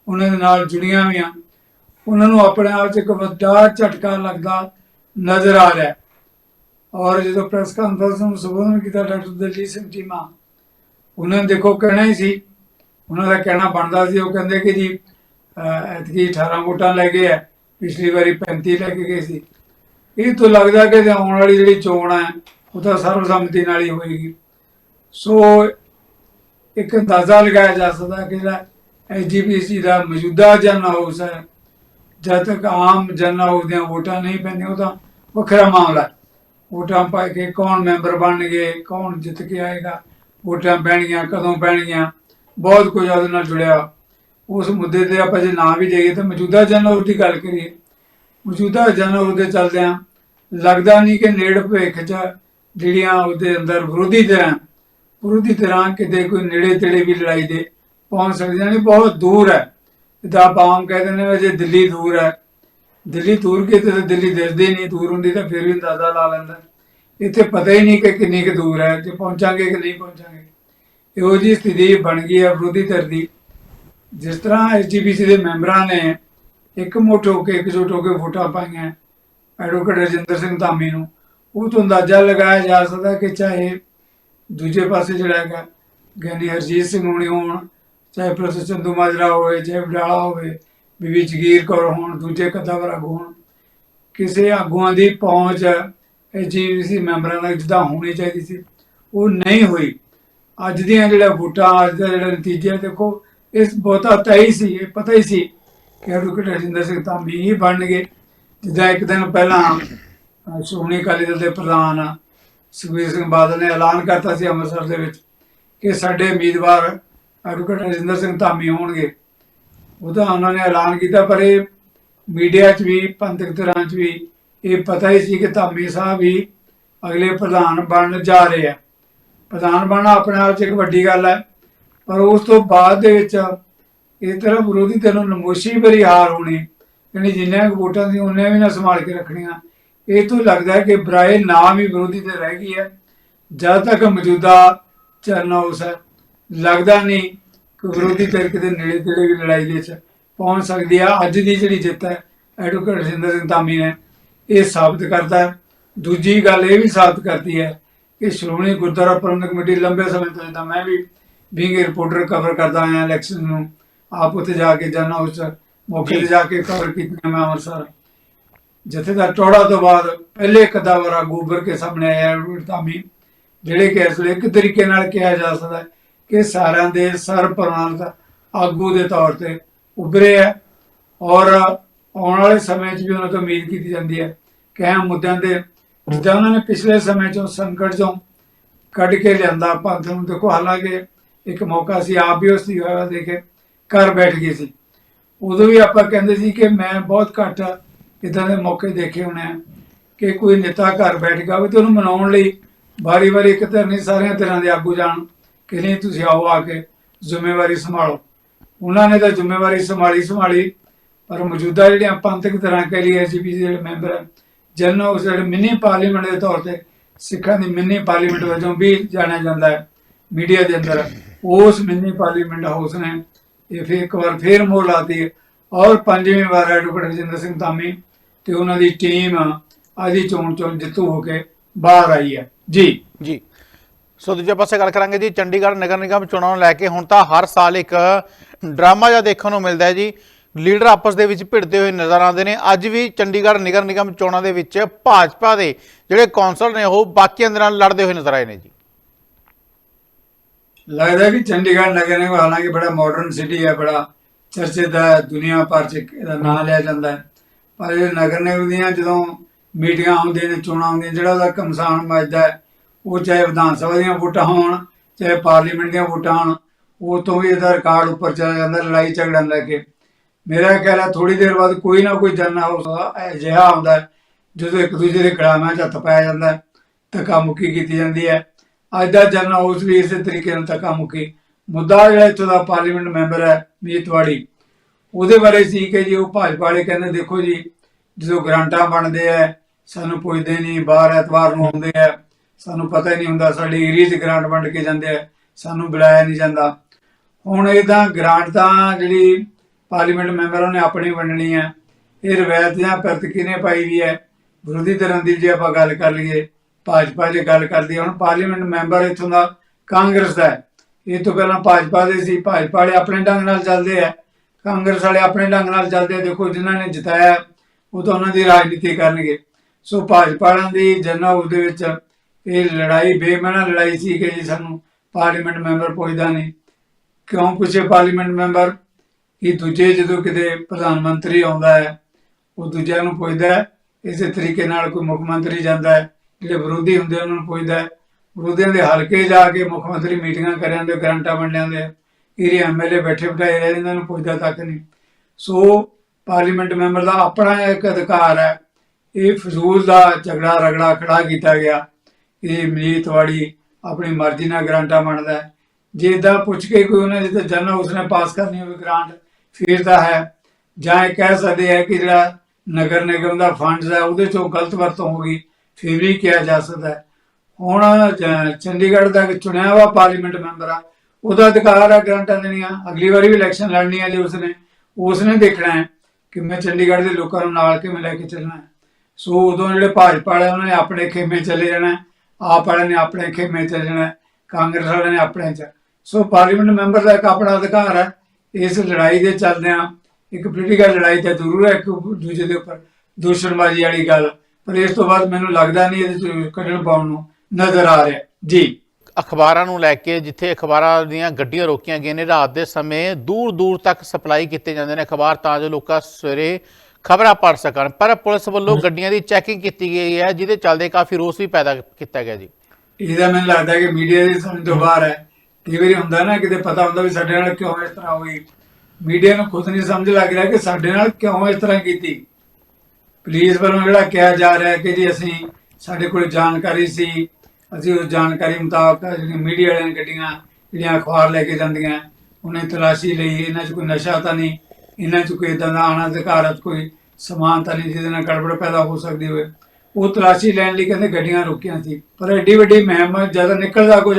ਉਹਨਾਂ ਦੇ ਨਾਲ ਜੁੜੀਆਂ ਹੋਈਆਂ, ਉਹਨਾਂ ਨੂੰ ਆਪਣੇ ਆਪ 'ਚ ਇੱਕ ਵੱਡਾ ਝਟਕਾ ਲੱਗਦਾ ਨਜ਼ਰ ਆ ਰਿਹਾ ਔਰ ਜਦੋਂ ਪ੍ਰੈਸ ਕਾਨਫਰੰਸ ਨੂੰ ਸੰਬੋਧਨ ਕੀਤਾ ਡਾਕਟਰ ਦਲਜੀਤ ਸਿੰਘ ਚੀਮਾ, ਉਹਨਾਂ ਨੇ ਦੇਖੋ ਕਹਿਣਾ ਹੀ ਸੀ, ਉਹਨਾਂ ਦਾ ਕਹਿਣਾ ਬਣਦਾ ਸੀ, ਉਹ ਕਹਿੰਦੇ ਕਿ ਜੀ ਐਤਕੀ 18 ਵੋਟਾਂ ਲੈ ਗਏ ਆ ਪਿਛਲੀ ਵਾਰੀ 35 ਲੈ ਕੇ ਗਏ ਸੀ। ਇਹ ਤੋਂ ਲੱਗਦਾ ਕਿ ਆਉਣ ਵਾਲੀ ਜਿਹੜੀ ਚੋਣ ਹੈ, ਉਹ ਤਾਂ ਸਰਵਸੰਮਤੀ ਨਾਲ ਹੀ ਹੋਏਗੀ। ਸੋ ਇੱਕ ਅੰਦਾਜ਼ਾ ਲਗਾਇਆ ਜਾ ਸਕਦਾ ਕਿ ਜਿਹੜਾ ਐਸਜੀਪੀਸੀ ਦਾ ਮੌਜੂਦਾ ਜਨ ਹਾਊਸ ਹੈ, ਜਦ ਤੱਕ ਆਮ ਜਨ ਹਾਊਸ ਦੀਆਂ ਵੋਟਾਂ ਨਹੀਂ ਪੈਂਦੀਆਂ, ਉਹ ਤਾਂ ਵੱਖਰਾ ਮਾਮਲਾ ਵੋਟਾਂ ਪਾ ਕੇ ਕੌਣ ਮੈਂਬਰ ਬਣਨਗੇ, ਕੌਣ ਜਿੱਤ ਕੇ ਆਏਗਾ, ਵੋਟਾਂ ਪੈਣਗੀਆਂ, ਕਦੋਂ ਪੈਣਗੀਆਂ, ਬਹੁਤ ਕੁਝ ਉਹਦੇ ਨਾਲ ਜੁੜਿਆ। ਉਸ ਮੁੱਦੇ ਤੇ ਆਪਾਂ ਜੇ ਨਾ ਵੀ ਜਾਈਏ ਤਾਂ ਮੌਜੂਦਾ ਜਨ ਹਾਊਸ ਦੀ ਗੱਲ ਕਰੀਏ। ਮੌਜੂਦਾ ਜਨ ਹਾਊਸ ਦੇ ਚੱਲਦਿਆਂ ਲੱਗਦਾ ਨਹੀਂ ਕਿ ਨੇੜ ਭਵਿੱਖ 'ਚ ਜਿਹੜੀਆਂ ਉਹਦੇ ਅੰਦਰ ਵਿਰੋਧੀ ਧਿਰਾਂ ਵਿਰੋਧੀ ਧਿਰਾਂ ਕਿਤੇ ਕੋਈ ਨੇੜੇ ਤੇੜੇ ਵੀ ਲੜਾਈ ਦੇ ਪਹੁੰਚ ਸਕਦੀਆਂ ਨੇ, ਬਹੁਤ ਦੂਰ ਹੈ। ਜਿੱਦਾਂ ਆਪਾਂ ਕਹਿੰਦੇ ਨੇ ਅਜੇ ਦਿੱਲੀ ਦੂਰ ਹੈ। ਦਿੱਲੀ ਦੂਰ ਕਿਤੇ ਤੇ ਦਿੱਲੀ ਦਿਸਦੀ ਨਹੀਂ, ਦੂਰ ਹੁੰਦੀ ਤਾਂ ਫਿਰ ਵੀ ਅੰਦਾਜ਼ਾ ਲਾ ਲੈਂਦਾ। ਇੱਥੇ ਪਤਾ ਹੀ ਨਹੀਂ ਕਿ ਕਿੰਨੀ ਕੁ ਦੂਰ ਹੈ, ਜੇ ਪਹੁੰਚਾਂਗੇ ਕਿ ਨਹੀਂ ਪਹੁੰਚਾਂਗੇ। ਇਹੋ ਜੀ ਸਥਿਤੀ ਬਣ ਗਈ ਹੈ ਵਿਰੋਧੀ ਧਿਰ ਦੀ। ਜਿਸ ਤਰ੍ਹਾਂ ਐਸਜੀਪੀਸੀ ਦੇ ਮੈਂਬਰਾਂ ਨੇ ਇੱਕ ਮੁੱਠ ਹੋ ਕੇ ਇਕਜੁੱਟ ਹੋ ਕੇ ਵੋਟਾਂ ਪਾਈਆਂ ਐਡਵੋਕੇਟ ਰਜਿੰਦਰ ਸਿੰਘ ਧਾਮੀ ਨੂੰ, ਉਹ ਤੋਂ ਅੰਦਾਜ਼ਾ ਲਗਾਇਆ ਜਾ ਸਕਦਾ ਕਿ ਚਾਹੇ ਦੂਜੇ ਪਾਸੇ ਜਿਹੜਾ ਹੈਗਾ ਗਿਆਨੀ ਹਰਜੀਤ ਸਿੰਘ ਹੋਣੀ ਹੋਣ, ਚਾਹੇ ਪ੍ਰੋਫੈਸਰ ਚੰਦੂ ਮਾਜਰਾ ਹੋਵੇ, ਚਾਹੇ ਵਡਾਲਾ ਹੋਵੇ, ਬੀਬੀ ਜਗੀਰ ਕੌਰ ਹੋਣ, ਦੂਜੇ ਕਦਾਵਰ ਆਗੂ ਹੋਣ, ਕਿਸੇ ਆਗੂਆਂ ਦੀ ਪਹੁੰਚ ਐਸਜੀਪੀਸੀ ਮੈਂਬਰਾਂ ਨਾਲ ਜਿੱਦਾਂ ਹੋਣੀ ਚਾਹੀਦੀ ਸੀ, ਉਹ ਨਹੀਂ ਹੋਈ। ਅੱਜ ਦੀਆਂ ਜਿਹੜਾ ਵੋਟਾਂ, ਅੱਜ ਦਾ ਜਿਹੜਾ ਨਤੀਜਾ, ਦੇਖੋ, ਇਸ ਬਹੁਤਾ ਤੈਅ ਹੀ ਸੀ, ਇਹ ਪਤਾ ਹੀ ਸੀ ਕਿ ਐਡਵੋਕੇਟ ਰਜਿੰਦਰ ਸਿੰਘ ਧਾਮੀ ਹੀ ਬਣਨਗੇ। ਜਿੱਦਾਂ ਇੱਕ ਦਿਨ ਪਹਿਲਾਂ ਸ਼੍ਰੋਮਣੀ ਅਕਾਲੀ ਦਲ ਦੇ ਪ੍ਰਧਾਨ ਸੁਖਬੀਰ ਸਿੰਘ ਬਾਦਲ ਨੇ ਐਲਾਨ ਕਰਤਾ ਸੀ ਅੰਮ੍ਰਿਤਸਰ ਦੇ ਵਿੱਚ ਕਿ ਸਾਡੇ ਉਮੀਦਵਾਰ ਐਡਵੋਕੇਟ ਰਜਿੰਦਰ ਸਿੰਘ ਧਾਮੀ ਹੋਣਗੇ। ਉਹਦਾ ਉਹਨਾਂ ਨੇ ਐਲਾਨ ਕੀਤਾ, ਪਰ ਇਹ ਮੀਡੀਆ 'ਚ ਵੀ, ਪੰਥਕ ਧਿਰਾਂ 'ਚ ਵੀ ਇਹ ਪਤਾ ਹੀ ਸੀ ਕਿ ਧਾਮੀ ਸਾਹਿਬ ਹੀ ਅਗਲੇ ਪ੍ਰਧਾਨ ਬਣਨ ਜਾ ਰਹੇ ਆ। ਪ੍ਰਧਾਨ ਬਣਨਾ ਆਪਣੇ ਆਪ 'ਚ ਇੱਕ ਵੱਡੀ ਗੱਲ ਹੈ, ਪਰ ਉਸ ਤੋਂ ਬਾਅਦ ਦੇ ਵਿੱਚ ਇਸ ਤਰ੍ਹਾਂ ਵਿਰੋਧੀ ਧਿਰ ਨੂੰ ਨਮੋਸ਼ੀ ਭਰੀ ਹਾਰ ਹੋਣੀ, ਯਾਨੀ ਜਿੰਨੀਆਂ ਕੁ ਵੋਟਾਂ ਸੀ, ਉਹਨੇ ਵੀ ਨਾ ਸੰਭਾਲ ਕੇ ਰੱਖਣੀਆਂ। ਇਹ ਤੋਂ ਲੱਗਦਾ ਹੈ ਕਿ ਬਰਾਏ ਨਾਮ ਹੀ ਵਿਰੋਧੀ ਤੇ ਰਹਿ ਗਈ ਹੈ। ਜਦ ਤੱਕ ਮੌਜੂਦਾ ਚਰਨ ਹਾਊਸ ਹੈ ਲੱਗਦਾ ਨਹੀਂ ਕਿ ਵਿਰੋਧੀ ਧਿਰ ਕਿਤੇ ਨੇੜੇ ਤੇੜੇ ਵੀ ਲੜਾਈ ਦੇ ਵਿੱਚ ਪਹੁੰਚ ਸਕਦੀ ਆ ਅੱਜ ਦੀ ਜਿਹੜੀ ਜਿੱਤ ਹੈ ਐਡਵੋਕੇਟ ਰਜਿੰਦਰ ਸਿੰਘ ਧਾਮੀ ਨੇ ਇਹ ਸਾਬਤ ਕਰਤਾ ਹੈ। ਦੂਜੀ ਗੱਲ ਇਹ ਵੀ ਸਾਬਤ ਕਰਦੀ ਹੈ ਕਿ ਸ਼੍ਰੋਮਣੀ ਗੁਰਦੁਆਰਾ ਪ੍ਰਬੰਧਕ ਕਮੇਟੀ ਲੰਬੇ ਸਮੇਂ ਤੋਂ ਜਿੱਦਾਂ ਮੈਂ ਵੀ ਬੀਂਗ ਰਿਪੋਰਟਰ ਕਵਰ ਕਰਦਾ ਆਇਆ ਇਲੈਕਸ਼ਨ ਨੂੰ ਆਪ ਉੱਥੇ ਜਾ ਕੇ ਜਾਣਾ ਉਸ ਮੌਕੇ ਤੇ ਜੀ। ਜਾ ਕੇ ਕਵਰ ਕੀਤਾ ਮੈਂ ਅੰਮ੍ਰਿਤਸਰ ਜਥੇਦਾਰ ਚੌੜਾ ਤੋਂ ਬਾਅਦ ਪਹਿਲੇ ਇੱਕ ਗੋਬਰ ਕੇ ਸਾਹਮਣੇ ਆਇਆ ਧਾਮੀ, ਜਿਹੜੇ ਕਿ ਇਸ ਵੇਲੇ ਇੱਕ ਤਰੀਕੇ ਨਾਲ ਕਿਹਾ ਜਾ ਸਕਦਾ ਹੈ ਕਿ ਸਾਰਿਆਂ ਦੇ ਸਰਪ੍ਰਵਾਨਿਤ ਆਗੂ ਦੇ ਤੌਰ ਤੇ ਉੱਭਰੇ ਹੈ ਔਰ ਆਉਣ ਵਾਲੇ ਸਮੇਂ 'ਚ ਵੀ ਉਹਨਾਂ ਤੋਂ ਉਮੀਦ ਕੀਤੀ ਜਾਂਦੀ ਹੈ ਕਿ ਇਹ ਮੁੱਦਿਆਂ ਦੇ ਜਿੱਦਾਂ ਉਹਨਾਂ ਨੇ ਪਿਛਲੇ ਸਮੇਂ 'ਚੋਂ ਸੰਕਟ 'ਚੋਂ ਕੱਢ ਕੇ ਲਿਆਂਦਾ, ਪੰਥ ਨੂੰ ਦੇਖੋ, ਹਾਲਾਂਕਿ ਇੱਕ ਮੌਕਾ ਸੀ, ਆਪ ਵੀ ਉਸ ਦੀ ਹੋਇਆ ਦੇ ਕੇ ਘਰ ਬੈਠ ਗਏ ਸੀ। ਉਦੋਂ ਵੀ ਆਪਾਂ ਕਹਿੰਦੇ ਸੀ ਕਿ ਮੈਂ ਬਹੁਤ ਘੱਟ ਇਦਾਂ ਦੇ ਮੌਕੇ ਦੇਖੇ ਹੋਣੇ ਆ ਕਿ ਕੋਈ ਨੇਤਾ ਘਰ ਬੈਠ ਗਿਆ ਹੋਵੇ ਤੇ ਉਹਨੂੰ ਮਨਾਉਣ ਲਈ ਵਾਰੀ ਵਾਰੀ ਇੱਕ ਤਰ੍ਹਾਂ ਨਹੀਂ ਸਾਰਿਆਂ ਤਰ੍ਹਾਂ ਦੇ ਆਗੂ ਜਾਣ ਕਿ ਨਹੀਂ ਤੁਸੀਂ ਆਓ ਆ ਕੇ ਜ਼ਿੰਮੇਵਾਰੀ ਸੰਭਾਲੋ। ਉਹਨਾਂ ਨੇ ਤਾਂ ਜ਼ਿੰਮੇਵਾਰੀ ਸੰਭਾਲੀ ਸੰਭਾਲੀ, ਪਰ ਮੌਜੂਦਾ ਜਿਹੜੀਆਂ ਪੰਥਕ ਤਰ੍ਹਾਂ ਕਹਿ ਲਈ ਐਸਜੀਪੀ ਜਿਹੜੇ ਮੈਂਬਰ ਹੈ ਜਿਹਨੂੰ ਜਿਹੜੇ ਮਿੰਨੀ ਪਾਰਲੀਮੈਂਟ ਦੇ ਤੌਰ ਤੇ ਸਿੱਖਾਂ ਦੀ ਮਿੰਨੀ ਪਾਰਲੀਮੈਂਟ ਵਜੋਂ ਵੀ ਜਾਣਿਆ ਜਾਂਦਾ ਹੈ ਮੀਡੀਆ ਦੇ ਅੰਦਰ, ਉਸ ਮਿੰਨੀ ਪਾਰਲੀਮੈਂਟ ਹਾਊਸ ਨੇ, ਇਹ ਫਿਰ ਇੱਕ ਵਾਰ ਫੇਰ ਮੋਹ ਲਾਤੀ ਔਰ ਪੰਜਵੀਂ ਵਾਰ ਐਡਵੋਕੇਟ ਰਜਿੰਦਰ ਸਿੰਘ ਧਾਮੀ ਤੇ ਉਹਨਾਂ ਦੀ ਟੀਮ ਅੱਜ ਦੀ ਚੋਣ ਚੋਂ ਜਿੱਤੂ ਹੋ ਕੇ ਬਾਹਰ ਆਈ ਹੈ। ਜੀ। ਜੀ। ਸੋ ਦੂਜੇ ਪਾਸੇ ਗੱਲ ਕਰਾਂਗੇ ਜੀ ਚੰਡੀਗੜ੍ਹ ਨਗਰ ਨਿਗਮ ਚੋਣਾਂ ਨੂੰ ਲੈ ਕੇ ਹੁਣ ਤਾਂ ਹਰ ਸਾਲ ਇੱਕ ਡਰਾਮਾ ਜਿਹਾ ਦੇਖਣ ਨੂੰ ਮਿਲਦਾ ਹੈ ਜੀ। ਲੀਡਰ ਆਪਸ ਦੇ ਵਿੱਚ ਭਿੜਦੇ ਹੋਏ ਨਜ਼ਰ ਆਉਂਦੇ ਨੇ। ਅੱਜ ਵੀ ਚੰਡੀਗੜ੍ਹ ਨਗਰ ਨਿਗਮ ਚੋਣਾਂ ਦੇ ਵਿੱਚ ਭਾਜਪਾ ਦੇ ਜਿਹੜੇ ਕੌਂਸਲ ਨੇ ਉਹ ਬਾਕੀਆਂ ਦੇ ਨਾਲ ਲੜਦੇ ਹੋਏ ਨਜ਼ਰ ਆਏ ਨੇ ਜੀ। ਲੱਗਦਾ ਕਿ ਚੰਡੀਗੜ੍ਹ ਨਗਰ ਨਿਗਮ ਹਾਲਾਂਕਿ ਬੜਾ ਮਾਡਰਨ ਸਿਟੀ ਹੈ ਬੜਾ ਚਰਚਿਤ ਹੈ ਦੁਨੀਆ ਭਰ ਚ ਇਹਦਾ ਨਾਂ ਲਿਆ ਜਾਂਦਾ ਹੈ। ਪਰ ਇਹ ਨਗਰ ਨਿਗਮ ਦੀਆਂ ਜਦੋਂ ਮੀਟਿੰਗਾਂ ਹੁੰਦੀਆਂ ਨੇ, ਚੋਣਾਂ ਹੁੰਦੀਆਂ ਜਿਹੜਾ ਉਹਦਾ ਕਮਸਾਨ ਮੱਜਦਾ ਉਹ ਚਾਹੇ ਵਿਧਾਨ ਸਭਾ ਦੀਆਂ ਵੋਟਾਂ ਹੋਣ, ਚਾਹੇ ਪਾਰਲੀਮੈਂਟ ਦੀਆਂ ਵੋਟਾਂ ਹੋਣ, ਉਹ ਤੋਂ ਵੀ ਇਹਦਾ ਰਿਕਾਰਡ ਉੱਪਰ ਚਲਾ ਜਾਂਦਾ, ਲੜਾਈ ਝਗੜਾ ਲੈ ਕੇ। ਮੇਰਾ ਖਿਆਲ ਹੈ ਥੋੜੀ ਦੇਰ ਬਾਅਦ ਕੋਈ ਨਾ ਕੋਈ ਜਨ ਹਾਊਸ ਅਜਿਹਾ ਆਉਂਦਾ ਜਦੋਂ ਇੱਕ ਦੂਜੇ ਦੇ ਕੜਾਮਾਂ 'ਚ ਹੱਥ ਪਾਇਆ ਜਾਂਦਾ ਹੈ ਧੱਕਾ ਮੁੱਕੀ ਕੀਤੀ ਜਾਂਦੀ ਹੈ। ਅੱਜ ਦਾ ਜਨ ਉਸ ਵੀ ਇਸੇ ਤਰੀਕੇ ਨਾਲ ਧੱਕਾ ਮੁੱਕੀ ਮੁੱਦਾ ਜਿਹੜਾ ਇੱਥੋਂ ਦਾ ਪਾਰਲੀਮੈਂਟ ਮੈਂਬਰ ਹੈ ਮੀਤਵਾੜੀ ਉਹਦੇ ਬਾਰੇ ਸੀ ਕਿ ਜੀ ਉਹ ਭਾਜਪਾ ਵਾਲੇ ਕਹਿੰਦੇ, ਦੇਖੋ ਜੀ, ਜਦੋਂ ਗ੍ਰਾਂਟਾਂ ਬਣਦੇ ਆ ਸਾਨੂੰ ਪੁੱਛਦੇ ਨਹੀਂ ਬਾਹਰ ਐਤਵਾਰ ਨੂੰ ਆਉਂਦੇ ਆ ਸਾਨੂੰ ਪਤਾ ਹੀ ਨਹੀਂ ਹੁੰਦਾ, ਸਾਡੇ ਏਰੀਆ 'ਚ ਗ੍ਰਾਂਟ ਵੰਡ ਕੇ ਜਾਂਦੇ ਆ ਸਾਨੂੰ ਬੁਲਾਇਆ ਨਹੀਂ ਜਾਂਦਾ। ਹੁਣ ਇਹ ਤਾਂ ਗ੍ਰਾਂਟ ਤਾਂ ਜਿਹੜੀ ਪਾਰਲੀਮੈਂਟ ਮੈਂਬਰਾਂ ਨੇ ਆਪਣੀ ਵੰਡਣੀ ਹੈ ਇਹ ਰਵਾਇਤ ਜਾਂ ਪ੍ਰਤ ਕਿਨੇ ਪਾਈ ਵੀ ਹੈ ਵਿਰੋਧੀ ਧਿਰਾਂ ਦੀ ਜੇ ਆਪਾਂ ਗੱਲ ਕਰ ਲਈਏ, ਭਾਜਪਾ ਜੇ ਗੱਲ ਕਰਦੀ ਹੈ ਹੁਣ ਪਾਰਲੀਮੈਂਟ ਮੈਂਬਰ ਇੱਥੋਂ ਦਾ ਕਾਂਗਰਸ ਦਾ ਇਹ ਤੋਂ ਪਹਿਲਾਂ ਭਾਜਪਾ ਦੇ ਸੀ, ਭਾਜਪਾ ਵਾਲੇ ਆਪਣੇ ਢੰਗ ਨਾਲ ਚੱਲਦੇ ਆ ਕਾਂਗਰਸ ਵਾਲੇ ਆਪਣੇ ਢੰਗ ਨਾਲ ਚੱਲਦੇ ਦੇਖੋ ਜਿਨ੍ਹਾਂ ਨੇ ਜਿਤਾਇਆ, ਉਹ ਤਾਂ ਉਹਨਾਂ ਦੀ ਰਾਜਨੀਤੀ ਕਰਨਗੇ। ਸੋ ਭਾਜਪਾ ਵਾਲਿਆਂ ਦੀ ਜਨ ਦੇ ਵਿੱਚ ਇਹ ਲੜਾਈ ਬੇਮਨਾ ਲੜਾਈ ਸੀ ਕਿ ਜੀ ਸਾਨੂੰ ਪਾਰਲੀਮੈਂਟ ਮੈਂਬਰ ਪੁੱਛਦਾ ਨਹੀਂ। ਕਿਉਂ ਪੁੱਛੇ ਪਾਰਲੀਮੈਂਟ ਮੈਂਬਰ? ਕਿ ਦੂਜੇ ਜਦੋਂ ਕਿਤੇ ਪ੍ਰਧਾਨ ਮੰਤਰੀ ਆਉਂਦਾ ਹੈ, ਉਹ ਦੂਜਿਆਂ ਨੂੰ ਪੁੱਛਦਾ ਹੈ। ਇਸੇ ਤਰੀਕੇ ਨਾਲ ਕੋਈ ਮੁੱਖ ਮੰਤਰੀ ਜਾਂਦਾ ਹੈ, ਜਿਹੜੇ ਵਿਰੋਧੀ ਹੁੰਦੇ ਉਹਨਾਂ ਨੂੰ ਪੁੱਛਦਾ ਹੈ। ਵਿਰੋਧੀਆਂ ਦੇ ਹਲਕੇ ਜਾ ਕੇ ਮੁੱਖ ਮੰਤਰੀ ਮੀਟਿੰਗਾਂ ਕਰਿਆਂ ਦੇ ਗਰੰਟਾਂ ਵੰਡਿਆਂ ਦੇ ਇਹਦੇ ਐਮਐਲਏ ਬੈਠੇ ਬਿਠਾਏ ਰਹੇ ਇਹਨਾਂ ਨੂੰ ਪੁੱਛਦਾ ਤੱਕ ਨਹੀਂ। ਸੋ ਪਾਰਲੀਮੈਂਟ ਮੈਂਬਰ ਦਾ ਆਪਣਾ ਇੱਕ ਅਧਿਕਾਰ ਹੈ। ਇਹ ਫਜ਼ੂਲ ਦਾ ਝਗੜਾ, ਰਗੜਾ ਖੜਾ ਕੀਤਾ ਗਿਆ। ਇਹ ਮੀਤਵਾੜੀ ਆਪਣੀ ਮਰਜ਼ੀ ਨਾਲ ਗ੍ਰਾਂਟਾਂ ਮੰਨਦਾ ਹੈ। ਜੇ ਇਦਾਂ ਪੁੱਛ ਕੇ ਕੋਈ ਉਹਨਾਂ ਜਿੱਤੇ ਜਨ ਉਸਨੇ ਪਾਸ ਕਰਨੀ ਹੋਵੇ ਗ੍ਰਾਂਟ, ਫਿਰ ਤਾਂ ਹੈ। ਜਾਂ ਇਹ ਕਹਿ ਸਕਦੇ ਹੈ ਕਿ ਜਿਹੜਾ ਨਗਰ ਨਿਗਮ ਦਾ ਫੰਡਸ ਹੈ, ਉਹਦੇ ਚੋਂ ਗਲਤ ਵਰਤੋਂ ਹੋ ਗਈ, ਫਿਰ ਵੀ ਕਿਹਾ ਜਾ ਸਕਦਾ ਹੁਣ ਚ- ਚੰਡੀਗੜ੍ਹ ਦਾ ਚੁਣਿਆ ਹੋਇਆ ਪਾਰਲੀਮੈਂਟ ਮੈਂਬਰ ਆ ਉਹਦਾ ਅਧਿਕਾਰ ਹੈ ਗ੍ਰਾਂਟਾਂ ਦੇਣੀਆਂ। ਅਗਲੀ ਵਾਰੀ ਵੀ ਇਲੈਕਸ਼ਨ ਲੜਨੀ ਹੈ ਜੇ ਉਸਨੇ। ਉਸਨੇ ਦੇਖਣਾ ਹੈ ਕਿ ਮੈਂ ਚੰਡੀਗੜ੍ਹ ਦੇ ਲੋਕਾਂ ਨੂੰ ਨਾਲ ਕਿਵੇਂ ਲੈ ਕੇ ਚੱਲਣਾ ਹੈ। ਸੋ ਉਦੋਂ ਜਿਹੜੇ ਭਾਜਪਾ ਵਾਲੇ ਉਹਨਾਂ ਨੇ ਆਪਣੇ ਖੇਮੇ ਚਲੇ ਜਾਣਾ ਆਪ ਵਾਲਿਆਂ ਨੇ ਆਪਣੇ ਖੇਮੇ ਚਲੇ ਜਾਣਾ ਕਾਂਗਰਸ ਵਾਲਿਆਂ ਨੇ ਆਪਣੇ ਚ। ਸੋ ਪਾਰਲੀਮੈਂਟ ਮੈਂਬਰ ਦਾ ਇੱਕ ਆਪਣਾ ਅਧਿਕਾਰ ਹੈ। ਇਸ ਲੜਾਈ ਦੇ ਚੱਲਦਿਆਂ ਇੱਕ ਪੋਲੀਟੀਕਲ ਲੜਾਈ ਤਾਂ ਜ਼ਰੂਰ ਹੈ, ਇੱਕ ਦੂਜੇ ਦੇ ਉੱਪਰ ਦੂਸ਼ਣਬਾਜ਼ੀ ਵਾਲੀ ਗੱਲ। ਪਰ ਇਸ ਤੋਂ ਬਾਅਦ ਮੈਨੂੰ ਲੱਗਦਾ ਨਹੀਂ ਇਹਦੇ ਚ ਕੱਢਣ ਪਾਉਣ ਨੂੰ ਨਜ਼ਰ ਆ ਰਿਹਾ। ਜੀ। ਅਖਬਾਰਾਂ ਨੂੰ ਲੈ ਕੇ ਜਿੱਥੇ ਅਖਬਾਰਾਂ ਦੀਆਂ ਗੱਡੀਆਂ ਰੋਕੀਆਂ ਗਈਆਂ ਨੇ ਰਾਤ ਦੇ ਸਮੇਂ ਦੂਰ ਦੂਰ ਤੱਕ ਸਪਲਾਈ ਕੀਤੇ ਜਾਂਦੇ ਨੇ ਅਖਬਾਰ ਤਾਂ ਜੋ ਲੋਕਾਂ ਸਵੇਰੇ ਖਬਰਾਂ ਪੜ੍ਹ ਸਕਣ। ਪਰ ਪੁਲਿਸ ਵੱਲੋਂ ਗੱਡੀਆਂ ਦੀ ਚੈਕਿੰਗ ਕੀਤੀ ਗਈ ਹੈ ਜਿਹਦੇ ਚੱਲਦੇ ਕਾਫੀ ਰੋਸ ਵੀ ਪੈਦਾ ਕੀਤਾ ਗਿਆ ਜੀ। ਇਹਦਾ ਮੈਨੂੰ ਲੱਗਦਾ ਕਿ ਮੀਡੀਆ ਦੀ ਸਮਝ ਤੋਂ ਬਾਹਰ ਹੈ। ਕਈ ਵਾਰੀ ਹੁੰਦਾ ਨਾ ਕਿਤੇ ਪਤਾ ਹੁੰਦਾ ਵੀ ਸਾਡੇ ਨਾਲ ਕਿਉਂ ਇਸ ਤਰ੍ਹਾਂ ਹੋਈ। ਮੀਡੀਆ ਨੂੰ ਖੁਦ ਨਹੀਂ ਸਮਝ ਲੱਗ ਰਿਹਾ ਕਿ ਸਾਡੇ ਨਾਲ ਕਿਉਂ ਇਸ ਤਰ੍ਹਾਂ ਕੀਤੀ। ਪੁਲਿਸ ਵੱਲੋਂ ਜਿਹੜਾ ਕਿਹਾ ਜਾ ਰਿਹਾ ਹੈ ਕਿ ਜੀ ਅਸੀਂ ਸਾਡੇ ਕੋਲ ਜਾਣਕਾਰੀ ਸੀ ਅਸੀਂ ਉਸ ਜਾਣਕਾਰੀ ਮੁਤਾਬਕ ਜਿਹੜੀਆਂ ਮੀਡੀਆ ਵਾਲਿਆਂ ਨੇ ਗੱਡੀਆਂ ਜਿਹੜੀਆਂ ਅਖਬਾਰ ਲੈ ਕੇ ਜਾਂਦੀਆਂ, ਉਹਨੇ ਤਲਾਸ਼ੀ ਲਈ, ਇਹਨਾਂ 'ਚ ਕੋਈ ਨਸ਼ਾ ਤਾਂ ਨਹੀਂ, ਇਹਨਾਂ 'ਚ ਕੋਈ ਇਦਾਂ ਦਾ ਅਨਅਧਿਕਾਰਤ ਕੋਈ ਸਮਾਨ ਤਾਂ ਨਹੀਂ ਜਿਹਦੇ ਨਾਲ ਗੜਬੜ ਪੈਦਾ ਹੋ ਸਕਦੀ ਹੋਵੇ। ਉਹ ਤਲਾਸ਼ੀ ਲੈਣ ਲਈ ਕਹਿੰਦੇ ਗੱਡੀਆਂ ਰੁਕੀਆਂ ਸੀ। ਪਰ ਐਡੀ ਵੱਡੀ ਮਹਿਮ ਜਦੋਂ ਨਿਕਲਦਾ ਕੁਝ,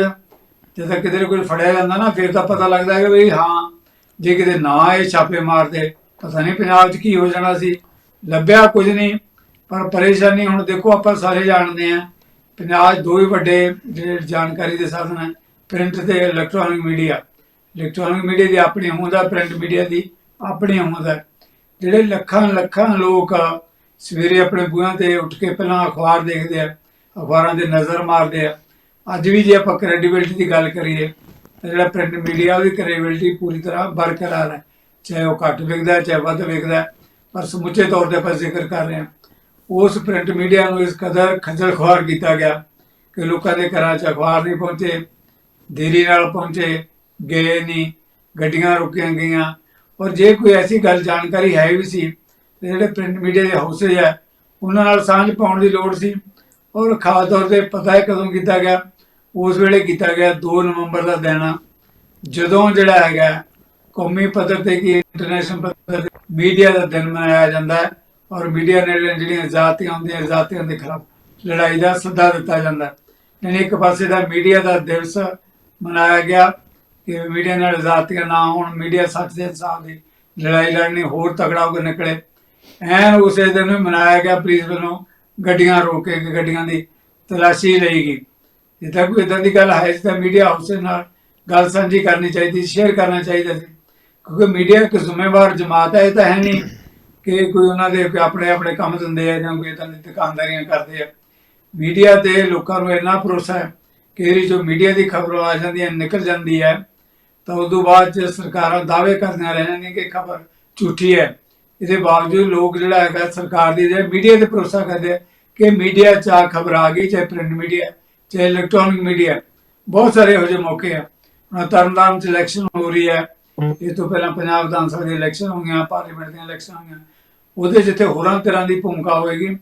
ਜਦੋਂ ਕਿਤੇ ਕੋਈ ਫੜਿਆ ਜਾਂਦਾ ਨਾ, ਫਿਰ ਤਾਂ ਪਤਾ ਲੱਗਦਾ ਕਿ ਵੀ ਹਾਂ, ਜੇ ਕਿਤੇ ਨਾ ਇਹ ਛਾਪੇ ਮਾਰਦੇ, ਪਤਾ ਨਹੀਂ ਪੰਜਾਬ 'ਚ ਕੀ ਹੋ ਜਾਣਾ ਸੀ। ਲੱਭਿਆ ਕੁਝ ਨਹੀਂ, ਪਰ ਪਰੇਸ਼ਾਨੀ ਹੁਣ ਦੇਖੋ ਆਪਾਂ ਸਾਰੇ ਜਾਣਦੇ ਆ ਪੰਜਾਬ 'ਚ ਦੋ ਹੀ ਵੱਡੇ ਜਿਹੜੇ ਜਾਣਕਾਰੀ ਦੇ ਸਾਧਨ ਹੈ ਪ੍ਰਿੰਟ ਤੇ ਇਲੈਕਟ੍ਰੋਨਿਕ ਮੀਡੀਆ ਇਲੈਕਟ੍ਰੋਨਿਕ ਮੀਡੀਆ ਦੀ ਆਪਣੀ ਹੋਂਦ ਹੈ ਪ੍ਰਿੰਟ ਮੀਡੀਆ ਦੀ ਆਪਣੀ ਹੋਂਦ ਹੈ। ਜਿਹੜੇ ਲੱਖਾਂ ਲੱਖਾਂ ਲੋਕ ਸਵੇਰੇ ਆਪਣੇ ਬੂਹਾਂ ਤੇ ਉੱਠ ਕੇ ਪਹਿਲਾਂ ਅਖਬਾਰ ਦੇਖਦੇ ਆ, ਅਖਬਾਰਾਂ ਦੇ ਨਜ਼ਰ ਮਾਰਦੇ ਆ। ਅੱਜ ਵੀ ਜੇ ਆਪਾਂ ਕ੍ਰੈਡੀਬਿਲਿਟੀ ਦੀ ਗੱਲ ਕਰੀਏ, ਤਾਂ ਜਿਹੜਾ ਪ੍ਰਿੰਟ ਮੀਡੀਆ ਉਹਦੀ ਕ੍ਰੈਡੀਬਿਲਿਟੀ ਪੂਰੀ ਤਰ੍ਹਾਂ ਬਰਕਰਾਰ ਹੈ। ਚਾਹੇ ਉਹ ਘੱਟ ਵਿਕਦਾ, ਚਾਹੇ ਵੱਧ ਵਿਕਦਾ, ਪਰ ਸਮੁੱਚੇ ਤੌਰ ਤੇ ਆਪਾਂ ਜ਼ਿਕਰ ਕਰ ਰਹੇ ਹਾਂ। ਉਸ ਪ੍ਰਿੰਟ ਮੀਡੀਆ ਨੂੰ ਇਸ ਕਦਰ ਖੱਜਲ ਖੁਆਰ ਕੀਤਾ ਗਿਆ ਕਿ ਲੋਕਾਂ ਦੇ ਘਰਾਂ 'ਚ ਅਖਬਾਰ ਨਹੀਂ ਪਹੁੰਚੇ, ਦੇਰੀ ਨਾਲ ਪਹੁੰਚੇ, ਗਏ ਨਹੀਂ, ਗੱਡੀਆਂ ਰੁਕੀਆਂ ਗਈਆਂ। ਔਰ ਜੇ ਕੋਈ ਐਸੀ ਗੱਲ ਜਾਣਕਾਰੀ ਹੈ ਵੀ ਸੀ, ਤੇ ਜਿਹੜੇ ਪ੍ਰਿੰਟ ਮੀਡੀਆ ਦੇ ਹਾਊਸੇ ਆ ਉਹਨਾਂ ਨਾਲ ਸਾਂਝ ਪਾਉਣ ਦੀ ਲੋੜ ਸੀ। ਔਰ ਖਾਸ ਤੌਰ ਤੇ ਪਤਾ ਹੈ ਕਦੋਂ ਕੀਤਾ ਗਿਆ, ਉਸ ਵੇਲੇ ਕੀਤਾ ਗਿਆ 2 ਨਵੰਬਰ ਦਾ ਦਿਨ। ਜਦੋਂ ਜਿਹੜਾ ਹੈਗਾ, ਕੌਮੀ ਪੱਧਰ ਤੇ ਕੀ ਇੰਟਰਨੈਸ਼ਨਲ ਪੱਧਰ ਤੇ ਮੀਡੀਆ ਦਾ ਦਿਨ ਮਨਾਇਆ ਜਾਂਦਾ ਹੈ ਔਰ ਮੀਡੀਆ ਨੇ ਜਿਹੜੀਆਂ- ਜਿਹੜੀਆਂ ਜ਼ਾਤੀਆਂ ਹੁੰਦੀਆਂ, ਜ਼ਾਤੀਆਂ ਦੇ ਖਿਲਾਫ ਲੜਾਈ ਦਾ ਸੱਦਾ ਦਿੱਤਾ ਜਾਂਦਾ। ਯਾਨੀ ਇੱਕ ਪਾਸੇ ਦਾ ਮੀਡੀਆ ਦਾ ਦਿਵਸ ਮਨਾਇਆ ਗਿਆ ਕਿ ਮੀਡੀਆ ਨਾਲ ਜ਼ਾਤੀਆਂ ਨਾ ਹੋਣ, ਮੀਡੀਆ ਸੱਚ ਦੇ ਇਨਸਾਫ ਦੀ ਲੜਾਈ ਲੜਨੀ ਹੋਰ ਤਕੜਾ ਹੋ ਕੇ ਨਿਕਲੇ। ਐਨ ਉਸੇ ਦਿਨ ਮਨਾਇਆ ਗਿਆ, ਪੁਲਿਸ ਵੱਲੋਂ ਗੱਡੀਆਂ ਰੋਕ ਕੇ ਗੱਡੀਆਂ ਦੀ ਤਲਾਸ਼ੀ ਲਈ ਗਈ। ਜੇ ਤਾਂ ਕੋਈ ਇਦਾਂ ਦੀ ਗੱਲ ਹੈ ਤਾਂ ਮੀਡੀਆ ਹਾਊਸ ਨਾਲ ਗੱਲ ਸਾਂਝੀ ਕਰਨੀ ਚਾਹੀਦੀ, ਸ਼ੇਅਰ ਕਰਨਾ ਚਾਹੀਦਾ ਸੀ। ਕਿਉਂਕਿ ਮੀਡੀਆ ਇੱਕ ਜ਼ਿੰਮੇਵਾਰ ਜਮਾਤ ਹੈ, ਇਹ ਤਾਂ ਹੈ ਨਹੀਂ ਕਿ ਕੋਈ ਉਹਨਾਂ ਦੇ ਆਪਣੇ ਆਪਣੇ ਕੰਮ ਦਿੰਦੇ ਆ ਜਾਂ ਕੋਈ ਦੀ ਦੁਕਾਨਦਾਰੀਆਂ ਕਰਦੇ ਆ। ਮੀਡੀਆ ਤੇ ਲੋਕਾਂ ਨੂੰ ਇੰਨਾ ਭਰੋਸਾ ਹੈ ਕਿ ਇਹਦੀ ਜੋ ਮੀਡੀਆ ਦੀ ਖਬਰ ਆ ਜਾਂਦੀ ਹੈ ਨਿਕਲ ਜਾਂਦੀ ਹੈ। ਤਾਂ ਉਸ ਤੋਂ ਬਾਅਦ ਚ ਸਰਕਾਰਾਂ ਦਾਅਵੇ ਕਰਦੀਆਂ ਰਹਿ ਜਾਂਦੀਆਂ ਕਿ ਖਬਰ ਝੂਠੀ ਹੈ। ਇਹਦੇ ਬਾਵਜੂਦ ਲੋਕ ਜਿਹੜਾ ਹੈਗਾ ਸਰਕਾਰ ਦੀ ਜੇ ਮੀਡੀਆ ਤੇ ਭਰੋਸਾ ਕਰਦੇ ਆ ਕਿ ਮੀਡੀਆ ਚ ਖਬਰ ਆ ਗਈ ਚਾਹੇ ਪ੍ਰਿੰਟ ਮੀਡੀਆ ਚਾਹੇ ਇਲੈਕਟ੍ਰੋਨਿਕ ਮੀਡੀਆ ਬਹੁਤ ਸਾਰੇ ਇਹੋ ਜਿਹੇ ਮੌਕੇ ਆ। ਹੁਣ ਤਰਨਤਾਰਨ ਚ ਇਲੈਕਸ਼ਨ ਹੋ ਰਹੀ ਹੈ। ਇਹ ਤੋਂ ਪਹਿਲਾਂ ਪੰਜਾਬ ਵਿਧਾਨ ਸਭਾ ਦੀ ਇਲੈਕਸ਼ਨ ਹੋਈਆਂ ਪਾਰਲੀਮੈਂਟ ਦੀਆਂ ਇਲੈਕਸ਼ਨ ਹੋਈਆਂ ਉਹਦੇ ਜਿੱਥੇ ਹੋਰਾਂ ਤਰ੍ਹਾਂ ਦੀ ਭੂਮਿਕਾ ਹੋਏਗੀ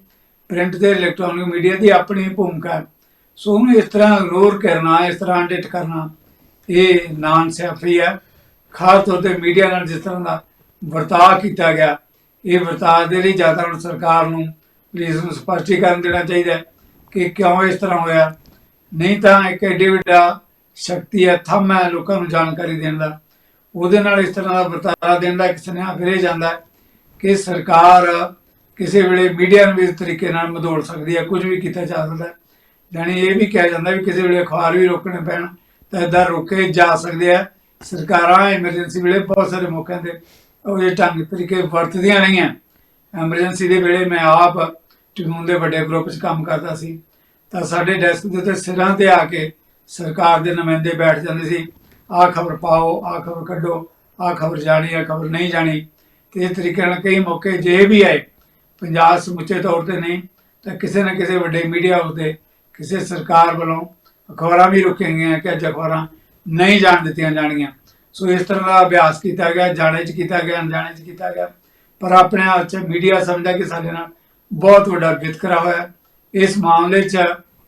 ਪ੍ਰਿੰਟ ਤੇ ਇਲੈਕਟ੍ਰੋਨਿਕ ਮੀਡੀਆ ਦੀ ਆਪਣੀ ਭੂਮਿਕਾ ਹੈ। ਸੋ ਉਹਨੂੰ ਇਸ ਤਰ੍ਹਾਂ ਇਗਨੋਰ ਕਰਨਾ, ਇਸ ਤਰ੍ਹਾਂ ਅਡਿਟ ਕਰਨਾ, ਇਹ ਨਾਨ ਸਿਆਫੀ ਹੈ। ਖਾਸ ਤੌਰ ਤੇ ਮੀਡੀਆ ਨਾਲ ਜਿਸ ਤਰ੍ਹਾਂ ਦਾ ਵਰਤਾਅ ਕੀਤਾ ਗਿਆ, ਇਹ ਵਰਤਾਅ ਦੇ ਲਈ ਜ਼ਿਆਦਾ ਹੁਣ ਸਰਕਾਰ ਨੂੰ ਪੁਲਿਸ ਨੂੰ ਸਪਸ਼ਟੀਕਰਨ ਦੇਣਾ ਚਾਹੀਦਾ ਕਿ ਕਿਉਂ ਇਸ ਤਰ੍ਹਾਂ ਹੋਇਆ। ਨਹੀਂ ਤਾਂ ਇੱਕ ਐਡੀ ਵੱਡਾ ਸ਼ਕਤੀ ਹੈ, ਥੰਮ ਹੈ ਲੋਕਾਂ ਨੂੰ ਜਾਣਕਾਰੀ ਦੇਣ ਦਾ। ਉਹਦੇ ਨਾਲ ਇਸ ਤਰ੍ਹਾਂ ਦਾ ਵਰਤਾਰਾ ਦੇਣ ਦਾ ਇੱਕ ਸੁਨੇਹਾ ਫਿਰੇ ਜਾਂਦਾ ਹੈ। ਕਿ ਸਰਕਾਰ ਕਿਸੇ ਵੇਲੇ ਮੀਡੀਆ ਨੂੰ ਵੀ ਇਸ ਤਰੀਕੇ ਨਾਲ ਮਧੋੜ ਸਕਦੀ ਹੈ, ਕੁਝ ਵੀ ਕੀਤਾ ਜਾ ਸਕਦਾ ਹੈ। ਯਾਨੀ ਇਹ ਵੀ ਕਿਹਾ ਜਾਂਦਾ ਵੀ ਕਿਸੇ ਵੇਲੇ ਅਖਬਾਰ ਵੀ ਰੋਕਣੇ ਪੈਣ, ਤਾਂ ਇਦਾਂ ਰੋਕੇ ਜਾ ਸਕਦੇ ਆ। ਸਰਕਾਰਾਂ ਐਮਰਜੈਂਸੀ ਵੇਲੇ ਬਹੁਤ ਸਾਰੇ ਮੌਕਿਆਂ ਤੇ ਉਹ ਜੇ ਢੰਗ ਤਰੀਕੇ ਵਰਤਦੀਆਂ ਰਹੀਆਂ। ਐਮਰਜੈਂਸੀ ਦੇ ਵੇਲੇ ਮੈਂ ਆਪ ਟਿਊਨ ਦੇ ਵੱਡੇ ਗਰੁੱਪ 'ਚ ਕੰਮ ਕਰਦਾ ਸੀ। ਤਾਂ ਸਾਡੇ ਡੈਸਕ ਦੇ ਉੱਤੇ ਸਿਰਾਂ ਤੇ ਆ ਕੇ ਸਰਕਾਰ ਦੇ ਨੁਮਾਇੰਦੇ ਬੈਠ ਜਾਂਦੇ ਸੀ। ਆਹ ਖਬਰ ਪਾਓ, ਆਹ ਖਬਰ ਕੱਢੋ, ਆਹ ਖਬਰ ਜਾਣੀ, ਆਹ ਖਬਰ ਨਹੀਂ ਜਾਣੀ। ਤੇ ਇਸ ਤਰੀਕੇ ਨਾਲ ਕਈ ਮੌਕੇ ਜੇ ਵੀ ਆਏ, ਪੰਜਾਬ ਸਮੁੱਚੇ ਤੌਰ ਤੇ ਨਹੀਂ, ਤਾਂ ਕਿਸੇ ਨਾ ਕਿਸੇ ਵੱਡੇ ਮੀਡੀਆ ਉਤੇ, ਕਿਸੇ ਸਰਕਾਰ ਵੱਲੋਂ ਅਖਬਾਰਾਂ ਵੀ ਰੁਕੀਆਂ ਗਈਆਂ ਕਿ ਅੱਜ ਅਖਬਾਰਾਂ ਨਹੀਂ ਜਾਣ ਦਿੱਤੀਆਂ ਜਾਣਗੀਆਂ ਸੋ ਇਸ ਤਰ੍ਹਾਂ ਦਾ ਅਭਿਆਸ ਕੀਤਾ ਗਿਆ, ਜਾਣੇ ਚ ਕੀਤਾ ਗਿਆ, ਅਣਜਾਣੇ ਚ ਕੀਤਾ ਗਿਆ, ਪਰ ਆਪਣੇ ਆਪ ਚ ਮੀਡੀਆ ਸਮਝਦਾ ਕਿ ਸਾਡੇ ਨਾਲ ਬਹੁਤ ਵੱਡਾ ਵਿਤਕਰਾ ਹੋਇਆ ਇਸ ਮਾਮਲੇ ਚ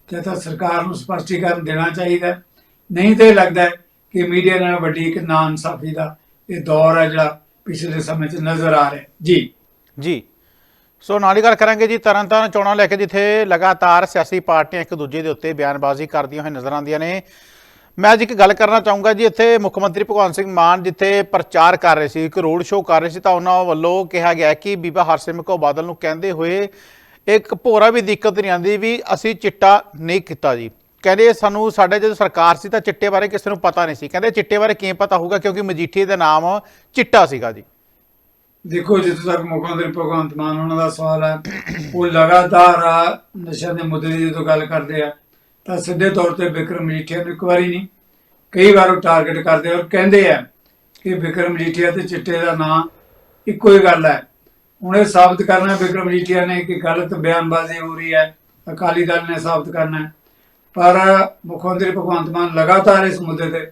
ਜਾਂ ਤਾਂ ਸਰਕਾਰ ਨੂੰ ਸਪਸ਼ਟੀਕਰਨ ਦੇਣਾ ਚਾਹੀਦਾ ਹੈ। ਨਹੀਂ ਤੇ ਲੱਗਦਾ ਕਿ ਮੀਡੀਆ ਨਾਲ ਵੱਡੀ ਇੱਕ ਨਾ ਇਨਸਾਫੀ ਦਾ ਇਹ ਦੌਰ ਹੈ ਜਿਹੜਾ ਪਿਛਲੇ ਸਮੇਂ 'ਚ ਨਜ਼ਰ ਆ ਰਿਹਾ। ਜੀ। ਜੀ। ਸੋ ਨਾਲ ਹੀ ਗੱਲ ਕਰਾਂਗੇ ਜੀ, ਤਰਨਤਾਰਨ ਚੋਣਾਂ ਲੈ ਕੇ ਜਿੱਥੇ ਲਗਾਤਾਰ ਸਿਆਸੀ ਪਾਰਟੀਆਂ ਇੱਕ ਦੂਜੇ ਦੇ ਉੱਤੇ ਬਿਆਨਬਾਜ਼ੀ ਕਰਦੀਆਂ ਹੋਈਆਂ ਨਜ਼ਰ ਆਉਂਦੀਆਂ ਨੇ। ਮੈਂ ਅੱਜ ਇੱਕ ਗੱਲ ਕਰਨਾ ਚਾਹੂੰਗਾ ਜੀ, ਇੱਥੇ ਮੁੱਖ ਮੰਤਰੀ ਭਗਵੰਤ ਸਿੰਘ ਮਾਨ ਜਿੱਥੇ ਪ੍ਰਚਾਰ ਕਰ ਰਹੇ ਸੀ, ਇੱਕ ਰੋਡ ਸ਼ੋਅ ਕਰ ਰਹੇ ਸੀ, ਤਾਂ ਉਹਨਾਂ ਵੱਲੋਂ ਕਿਹਾ ਗਿਆ ਕਿ ਬੀਬਾ ਹਰਸਿਮਰਤ ਕੌਰ ਬਾਦਲ ਨੂੰ ਕਹਿੰਦੇ ਹੋਏ ਇੱਕ ਭੋਰਾ ਵੀ ਦਿੱਕਤ ਨਹੀਂ ਆਉਂਦੀ ਵੀ ਅਸੀਂ ਚਿੱਟਾ ਨਹੀਂ ਕੀਤਾ ਜੀ। ਕਹਿੰਦੇ ਸਾਨੂੰ ਸਾਡੇ ਜਦੋਂ ਸਰਕਾਰ ਸੀ ਤਾਂ ਚਿੱਟੇ ਬਾਰੇ ਕਿਸੇ ਨੂੰ ਪਤਾ ਨਹੀਂ ਸੀ। ਕਹਿੰਦੇ ਚਿੱਟੇ ਬਾਰੇ ਕਿਵੇਂ ਪਤਾ ਹੋਊਗਾ? ਕਿਉਂਕਿ ਮਜੀਠੀਏ ਦਾ ਨਾਮ ਚਿੱਟਾ ਸੀਗਾ ਜੀ। ਦੇਖੋ ਜਿੱਥੇ ਤੱਕ ਮੁੱਖ ਮੰਤਰੀ ਭਗਵੰਤ ਮਾਨ ਉਹਨਾਂ ਦਾ ਸਵਾਲ ਹੈ। ਉਹ ਲਗਾਤਾਰ ਆ ਦੇ ਮੁੱਦੇ ਦੀ ਜਦੋਂ ਗੱਲ ਕਰਦੇ ਆ, ਤਾਂ ਸਿੱਧੇ ਤੌਰ ਤੇ ਵਿਕਰਮ ਮਜੀਠੀਆ ਨੂੰ ਇੱਕ ਵਾਰੀ ਨਹੀਂ, ਕਈ ਵਾਰ ਉਹ ਟਾਰਗੇਟ ਕਰਦੇ ਔਰ ਕਹਿੰਦੇ ਆ ਕਿ ਵਿਕਰਮ ਮਜੀਠੀਆ ਤੇ ਚਿੱਟੇ ਦਾ ਨਾਂ ਇੱਕੋ ਹੀ ਗੱਲ ਹੈ। ਹੁਣ ਇਹ ਸਾਬਤ ਕਰਨਾ ਵਿਕਰਮ ਮਜੀਠੀਆ ਨੇ ਕਿ ਗਲਤ ਬਿਆਨਬਾਜ਼ੀ ਹੋ ਰਹੀ ਹੈ। ਅਕਾਲੀ ਦਲ ਨੇ ਸਾਬਤ ਕਰਨਾ ਹੈ। ਪਰ ਮੁੱਖ ਮੰਤਰੀ ਭਗਵੰਤ ਮਾਨ ਲਗਾਤਾਰ ਇਸ ਮੁੱਦੇ ਤੇ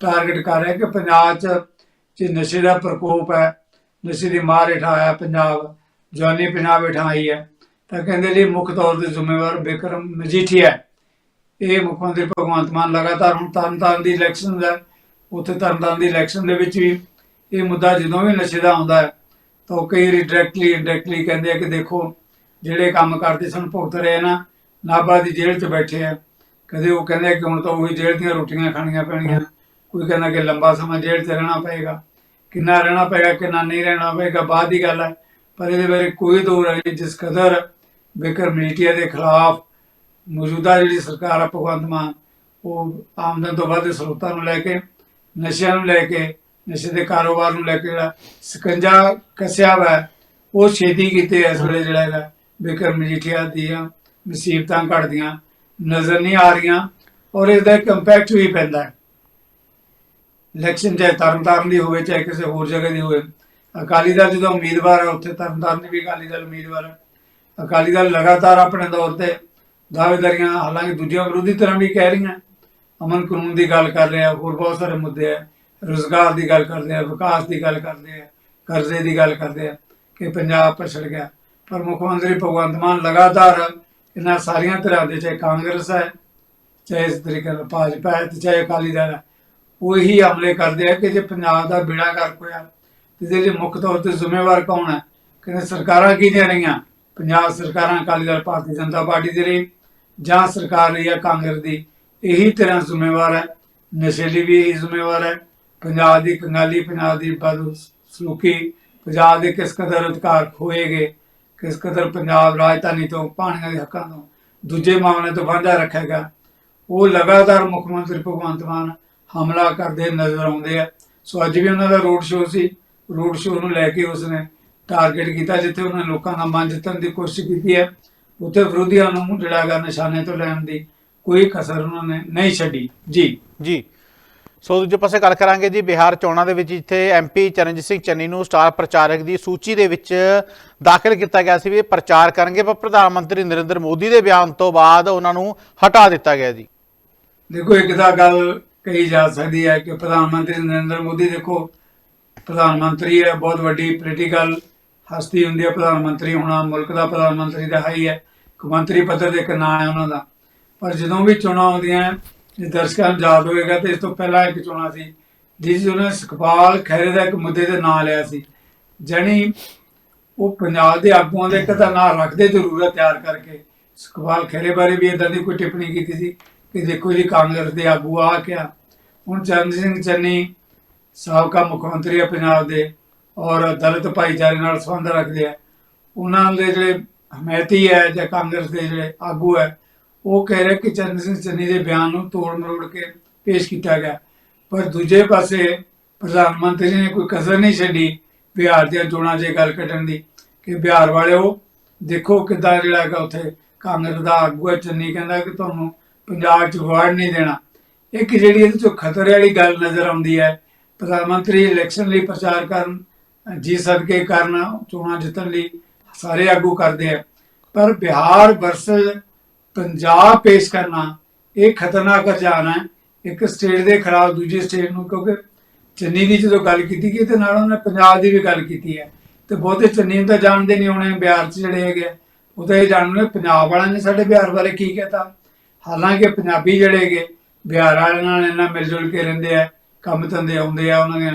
ਟਾਰਗੇਟ ਕਰ ਰਿਹਾ ਕਿ ਪੰਜਾਬ 'ਚ ਜੇ ਨਸ਼ੇ ਦਾ ਪ੍ਰਕੋਪ ਹੈ, ਨਸ਼ੇ ਦੀ ਮਾਰ ਹੇਠਾਂ ਆਇਆ ਪੰਜਾਬ ਜਵਾਨੀ ਪੰਜਾਬ ਹੇਠਾਂ ਆਈ ਹੈ, ਤਾਂ ਕਹਿੰਦੇ ਲਈ ਮੁੱਖ ਤੌਰ ਤੇ ਜ਼ਿੰਮੇਵਾਰ ਬਿਕਰਮ ਮਜੀਠੀਆ ਇਹ ਮੁੱਖ ਮੰਤਰੀ ਭਗਵੰਤ ਮਾਨ ਲਗਾਤਾਰ ਹੁਣ ਤਰਨਤਾਰਨ ਦੀ ਇਲੈਕਸ਼ਨ ਦਾ, ਉੱਥੇ ਤਰਨਤਾਰਨ ਦੀ ਇਲੈਕਸ਼ਨ ਦੇ ਵਿੱਚ ਵੀ ਇਹ ਮੁੱਦਾ ਜਦੋਂ ਵੀ ਨਸ਼ੇ ਦਾ ਆਉਂਦਾ ਹੈ, ਤਾਂ ਕਈ ਵਾਰੀ ਡਾਇਰੈਕਟਲੀ ਇਨਡਾਇਰੈਕਟਲੀ ਕਹਿੰਦੇ ਆ ਕਿ ਦੇਖੋ, ਜਿਹੜੇ ਕੰਮ ਕਰਦੇ ਸਨ ਭੁਗਤ ਰਹੇ ਨਾ, ਨਾਭਾ ਦੀ ਜੇਲ੍ਹ 'ਚ ਬੈਠੇ ਆ ਕਦੇ ਉਹ ਕਹਿੰਦੇ ਕਿ ਹੁਣ ਤਾਂ ਉਹੀ ਜੇਲ੍ਹ ਦੀਆਂ ਰੋਟੀਆਂ ਖਾਣੀਆਂ ਪੈਣੀਆਂ। ਕੋਈ ਕਹਿੰਦਾ ਕਿ ਲੰਬਾ ਸਮਾਂ ਜੇਲ੍ਹ 'ਚ ਰਹਿਣਾ ਪਏਗਾ। ਕਿੰਨਾ ਰਹਿਣਾ ਪਏਗਾ, ਕਿੰਨਾ ਨਹੀਂ ਰਹਿਣਾ ਪਏਗਾ, ਬਾਅਦ ਦੀ ਗੱਲ ਹੈ। ਪਰ ਇਹਦੇ ਬਾਰੇ ਕੋਈ ਦੋ ਰਾਏ ਜਿਸ ਕਦਰ ਬਿਕਰ ਮੀਡੀਆ ਦੇ ਖਿਲਾਫ ਮੌਜੂਦਾ ਜਿਹੜੀ ਸਰਕਾਰ ਆ, ਭਗਵੰਤ ਮਾਨ, ਉਹ ਆਮਦਨ ਤੋਂ ਵੱਧ ਸਰੋਤਾਂ ਨੂੰ ਲੈ ਕੇ, ਨਸ਼ਿਆਂ ਨੂੰ ਲੈ ਕੇ, ਨਸ਼ੇ ਦੇ ਕਾਰੋਬਾਰ ਨੂੰ ਲੈ ਕੇ ਜਿਹੜਾ ਸਕੰਜਾ ਕੱਸਿਆ ਵਾ, ਉਹ ਛੇਤੀ ਕੀਤੇ ਇਸ ਵੇਲੇ ਜਿਹੜਾ ਹੈਗਾ ਬਿਕਰਮ ਮਜੀਠੀਆ ਦੀਆਂ ਮੁਸੀਬਤਾਂ ਘਟਦੀਆਂ। ਨਜ਼ਰ ਨਹੀਂ ਆ ਰਹੀਆਂ ਔਰ ਇਹਦਾ ਇੱਕ ਇੰਪੈਕਟ ਵੀ ਪੈਂਦਾ ਹੈ। ਇਲੈਕਸ਼ਨ ਚਾਹੇ ਤਰਨਤਾਰਨ ਦੀ ਹੋਵੇ, ਚਾਹੇ ਕਿਸੇ ਹੋਰ ਜਗ੍ਹਾ ਦੀ ਹੋਵੇ, ਅਕਾਲੀ ਦਲ ਜਦੋਂ ਉਮੀਦਵਾਰ ਹੈ, ਉੱਥੇ ਤਰਨਤਾਰਨ ਦੀ ਵੀ ਅਕਾਲੀ ਦਲ ਉਮੀਦਵਾਰ ਹੈ। ਅਕਾਲੀ ਦਲ ਲਗਾਤਾਰ ਆਪਣੇ ਦੌਰ ਤੇ ਦਾਅਵੇਦਾਰੀਆਂ, ਹਾਲਾਂਕਿ ਦੂਜੀਆਂ ਵਿਰੋਧੀ ਤਰ੍ਹਾਂ ਵੀ ਕਹਿ ਰਹੀਆਂ, ਅਮਨ ਕਾਨੂੰਨ ਦੀ ਗੱਲ ਕਰ ਰਿਹਾ, ਹੋਰ ਬਹੁਤ ਸਾਰੇ ਮੁੱਦੇ ਹੈ। ਰੋਜ਼ਗਾਰ ਦੀ ਗੱਲ ਕਰਦੇ ਆ, ਵਿਕਾਸ ਦੀ ਗੱਲ ਕਰਦੇ ਆ, ਕਰਜ਼ੇ ਦੀ ਗੱਲ ਕਰਦੇ ਆ, ਕਿ ਪੰਜਾਬ ਪਛੜ ਗਿਆ। ਪਰ ਮੁੱਖ ਮੰਤਰੀ ਭਗਵੰਤ ਮਾਨ ਲਗਾਤਾਰ ਇਹਨਾਂ ਸਾਰੀਆਂ ਧਿਰਾਂ ਦੇ, ਚਾਹੇ ਕਾਂਗਰਸ ਹੈ, ਚਾਹੇ ਇਸ ਤਰੀਕੇ ਨਾਲ ਭਾਜਪਾ ਹੈ ਤੇ ਚਾਹੇ ਅਕਾਲੀ ਦਲ ਹੈ, ਉਹ ਇਹੀ ਹਮਲੇ ਕਰਦੇ ਆ ਕਿ ਜੇ ਪੰਜਾਬ ਦਾ ਬਿੜਾ ਗਰਕ ਹੋਇਆ ਤੇ ਇਹਦੇ ਲਈ ਮੁੱਖ ਤੌਰ ਤੇ ਜ਼ਿੰਮੇਵਾਰ ਕੌਣ ਹੈ? ਕਹਿੰਦੇ ਸਰਕਾਰਾਂ ਕਿਹਦੀਆਂ ਰਹੀਆਂ ਪੰਜਾਬ ਸਰਕਾਰਾਂ ਅਕਾਲੀ ਦਲ, ਭਾਰਤੀ ਜਨਤਾ ਪਾਰਟੀ ਦੀ ਰਹੀ ਜਾਂ ਸਰਕਾਰ ਰਹੀ ਹੈ ਕਾਂਗਰਸ ਦੀ? ਇਹੀ ਤਰ੍ਹਾਂ ਜ਼ਿੰਮੇਵਾਰ ਹੈ ਨਸ਼ੇਲੀ ਵੀ ਇਹੀ ਜ਼ਿੰਮੇਵਾਰ ਹੈ, ਪੰਜਾਬ ਦੀ ਕੰਗਾਲੀ, ਪੰਜਾਬ ਦੀ ਬਦ ਸਲੂਕੀ ਪੰਜਾਬ ਦੇ ਕਿਸ ਕਦਰ ਅਧਿਕਾਰ ਖੋਏਗੇ? ਕਿਸ ਕਦਰ ਪੰਜਾਬ ਰਾਜਧਾਨੀ ਤੋਂ ਪਾਣੀਆਂ ਦੇ ਹੱਕਾਂ ਤੋਂ ਦੂਜੇ ਮਾਮਲੇ ਤੋਂ ਵਾਂਝਾ ਰੱਖੇਗਾ। ਉਹ ਲਗਾਤਾਰ ਮੁੱਖ ਮੰਤਰੀ ਭਗਵੰਤ ਮਾਨ ਹਮਲਾ ਕਰਦੇ ਨਜ਼ਰ ਆਉਂਦੇ ਆ। ਸੋ ਅੱਜ ਵੀ ਉਹਨਾਂ ਦਾ ਰੋਡ ਸ਼ੋਅ ਸੀ। ਰੋਡ ਸ਼ੋਅ ਨੂੰ ਲੈ ਕੇ ਉਸਨੇ ਟਾਰਗੇਟ ਕੀਤਾ ਜਿੱਥੇ ਉਹਨਾਂ ਲੋਕਾਂ ਦਾ ਮਨ ਜਿੱਤਣ ਦੀ ਕੋਸ਼ਿਸ਼ ਕੀਤੀ ਹੈ। ਉੱਥੇ ਵਿਰੋਧੀਆਂ ਨੂੰ ਜਿਹੜਾ ਨਿਸ਼ਾਨੇ ਤੋਂ ਲੈਣ ਦੀ ਕੋਈ ਕਸਰ ਉਹਨਾਂ ਨੇ ਨਹੀਂ ਛੱਡੀ। ਜੀ। ਜੀ। ਸੋ ਦੂਜੇ ਪਾਸੇ ਗੱਲ ਕਰਾਂਗੇ ਜੀ, ਬਿਹਾਰ ਚੋਣਾਂ ਦੇ ਵਿੱਚ ਜਿੱਥੇ ਐਮਪੀ ਚਰਨਜੀਤ ਸਿੰਘ ਚੰਨੀ ਨੂੰ ਸਟਾਰ ਪ੍ਰਚਾਰਕ ਦੀ ਸੂਚੀ ਦੇ ਵਿੱਚ ਦਾਖਲ ਕੀਤਾ ਗਿਆ ਸੀ ਵੀ ਪ੍ਰਚਾਰ ਕਰਨਗੇ, ਪਰ ਪ੍ਰਧਾਨ ਮੰਤਰੀ ਨਰਿੰਦਰ ਮੋਦੀ ਦੇ ਬਿਆਨ ਤੋਂ ਬਾਅਦ ਉਹਨਾਂ ਨੂੰ ਹਟਾ ਦਿੱਤਾ ਗਿਆ ਜੀ। ਦੇਖੋ, ਇੱਕ ਤਾਂ ਗੱਲ ਕਹੀ ਜਾ ਸਕਦੀ ਹੈ ਕਿ ਪ੍ਰਧਾਨ ਮੰਤਰੀ ਨਰਿੰਦਰ ਮੋਦੀ ਦੇਖੋ, ਪ੍ਰਧਾਨ ਮੰਤਰੀ ਹੈ, ਬਹੁਤ ਵੱਡੀ ਪੋਲੀਟੀਕਲ ਹਸਤੀ ਹੁੰਦੀ ਹੈ, ਪ੍ਰਧਾਨ ਮੰਤਰੀ ਹੋਣਾ ਮੁਲਕ ਦਾ ਪ੍ਰਧਾਨ ਮੰਤਰੀ ਦਾ ਹੈ ਹੀ ਹੈ ਮੰਤਰੀ ਪੱਧਰ ਦੇ ਇੱਕ ਨਾਂ ਹੈ ਉਹਨਾਂ ਦਾ। ਪਰ ਜਦੋਂ ਵੀ ਚੋਣਾਂ ਆਉਂਦੀਆਂ ਜੇ ਦਰਸ਼ਕਾਂ ਨੂੰ ਯਾਦ ਹੋਏਗਾ ਤੇ ਇਸ ਤੋਂ ਪਹਿਲਾਂ ਇੱਕ ਚੋਣਾਂ ਸੀ, ਜਿਸ 'ਚ ਉਹਨੇ ਸੁਖਪਾਲ ਖਹਿਰੇ ਦਾ ਇੱਕ ਮੁੱਦੇ ਤੇ ਨਾਂ ਲਿਆ ਸੀ, ਜਣੀ ਉਹ ਪੰਜਾਬ ਦੇ ਆਗੂਆਂ ਦੇ ਇੱਕ ਤਾਂ ਨਾਂ ਰੱਖਦੇ ਜ਼ਰੂਰ ਹੈ ਤਿਆਰ ਕਰਕੇ। ਸੁਖਪਾਲ ਖਹਿਰੇ ਬਾਰੇ ਵੀ ਇਦਾਂ ਦੀ ਕੋਈ ਟਿੱਪਣੀ ਕੀਤੀ ਸੀ ਕਿ ਦੇਖੋ ਜੀ ਕਾਂਗਰਸ ਦੇ ਆਗੂ ਆ ਕਿਆ। ਹੁਣ ਚਰਨ ਸਿੰਘ ਚੰਨੀ, ਸਾਬਕਾ ਮੁੱਖ ਮੰਤਰੀ ਹੈ ਪੰਜਾਬ ਦੇ, ਔਰ ਦਲਿਤ ਭਾਈਚਾਰੇ ਨਾਲ ਸੰਬੰਧ ਰੱਖਦੇ ਆ। ਉਹਨਾਂ ਦੇ ਜਿਹੜੇ ਹਮਾਇਤੀ ਹੈ ਜਾਂ ਕਾਂਗਰਸ ਦੇ ਜਿਹੜੇ ਆਗੂ ਹੈ ਉਹ ਕਹਿ ਰਿਹਾ ਕਿ ਚਰਨ ਸਿੰਘ ਚੰਨੀ ਦੇ ਬਿਆਨ ਨੂੰ ਤੋੜ ਮਰੋੜ ਕੇ ਪੇਸ਼ ਕੀਤਾ ਗਿਆ। ਪਰ ਦੂਜੇ ਪਾਸੇ ਪ੍ਰਧਾਨ ਮੰਤਰੀ ਨੇ ਕੋਈ ਕਸਰ ਨਹੀਂ ਛੱਡੀ ਬਿਹਾਰ ਦੀਆਂ ਚੋਣਾਂ 'ਚ ਗੱਲ ਕੱਢਣ ਦੀ ਕਿ ਬਿਹਾਰ ਵਾਲਿਓ, ਦੇਖੋ ਕਿੱਦਾਂ ਜਿਹੜਾ ਹੈਗਾ ਉੱਥੇ ਕਾਂਗਰਸ ਦਾ ਆਗੂ ਹੈ ਚੰਨੀ ਕਹਿੰਦਾ ਕਿ ਤੁਹਾਨੂੰ ਪੰਜਾਬ 'ਚ ਵਾਰਡ ਨਹੀਂ ਦੇਣਾ। ਇੱਕ ਜਿਹੜੀ ਇਹਦੇ ਚੋਂ ਖਤਰੇ ਵਾਲੀ ਗੱਲ ਨਜ਼ਰ ਆਉਂਦੀ ਹੈ, ਪ੍ਰਧਾਨ ਮੰਤਰੀ ਇਲੈਕਸ਼ਨ ਲਈ ਪ੍ਰਚਾਰ ਕਰਨ, ਜੀ ਸਦਕੇ ਕਰਨ, ਚੋਣਾਂ ਜਿੱਤਣ ਲਈ ਸਾਰੇ ਆਗੂ ਕਰਦੇ ਆ। ਪਰ ਬਿਹਾਰ ਵਰਸਸ ਪੰਜਾਬ ਪੇਸ਼ ਕਰਨਾ ਇਹ ਖਤਰਨਾਕ ਰੁਝਾਨ ਹੈ ਇੱਕ ਸਟੇਟ ਦੇ ਖਿਲਾਫ ਦੂਜੀ ਸਟੇਟ ਨੂੰ ਕਿਉਂਕਿ ਚੰਨੀ ਦੀ ਜਦੋਂ ਗੱਲ ਕੀਤੀ ਗਈ ਤੇ ਨਾਲ ਉਹਨੇ ਪੰਜਾਬ ਦੀ ਵੀ ਗੱਲ ਕੀਤੀ ਹੈ ਤੇ ਬਹੁਤੇ ਚੰਨੀ ਤਾਂ ਜਾਣਦੇ ਨਹੀਂ ਹੋਣੇ ਬਿਹਾਰ 'ਚ ਜਿਹੜੇ ਹੈਗੇ। ਉਹ ਤਾਂ ਇਹ ਜਾਣਦੇ ਪੰਜਾਬ ਵਾਲਿਆਂ ਨੇ ਸਾਡੇ ਬਿਹਾਰ ਬਾਰੇ ਕੀ ਕਹਿਤਾ ਹਾਲਾਂਕਿ ਪੰਜਾਬੀ ਜਿਹੜੇ ਹੈਗੇ ਬਿਹਾਰ ਵਾਲਿਆਂ ਨਾਲ ਇੰਨਾ ਮਿਲ ਜੁਲ ਕੇ ਰਹਿੰਦੇ ਆ ਕੰਮ ਧੰਦੇ ਆਉਂਦੇ ਆ ਉਹਨਾਂ ਦੇ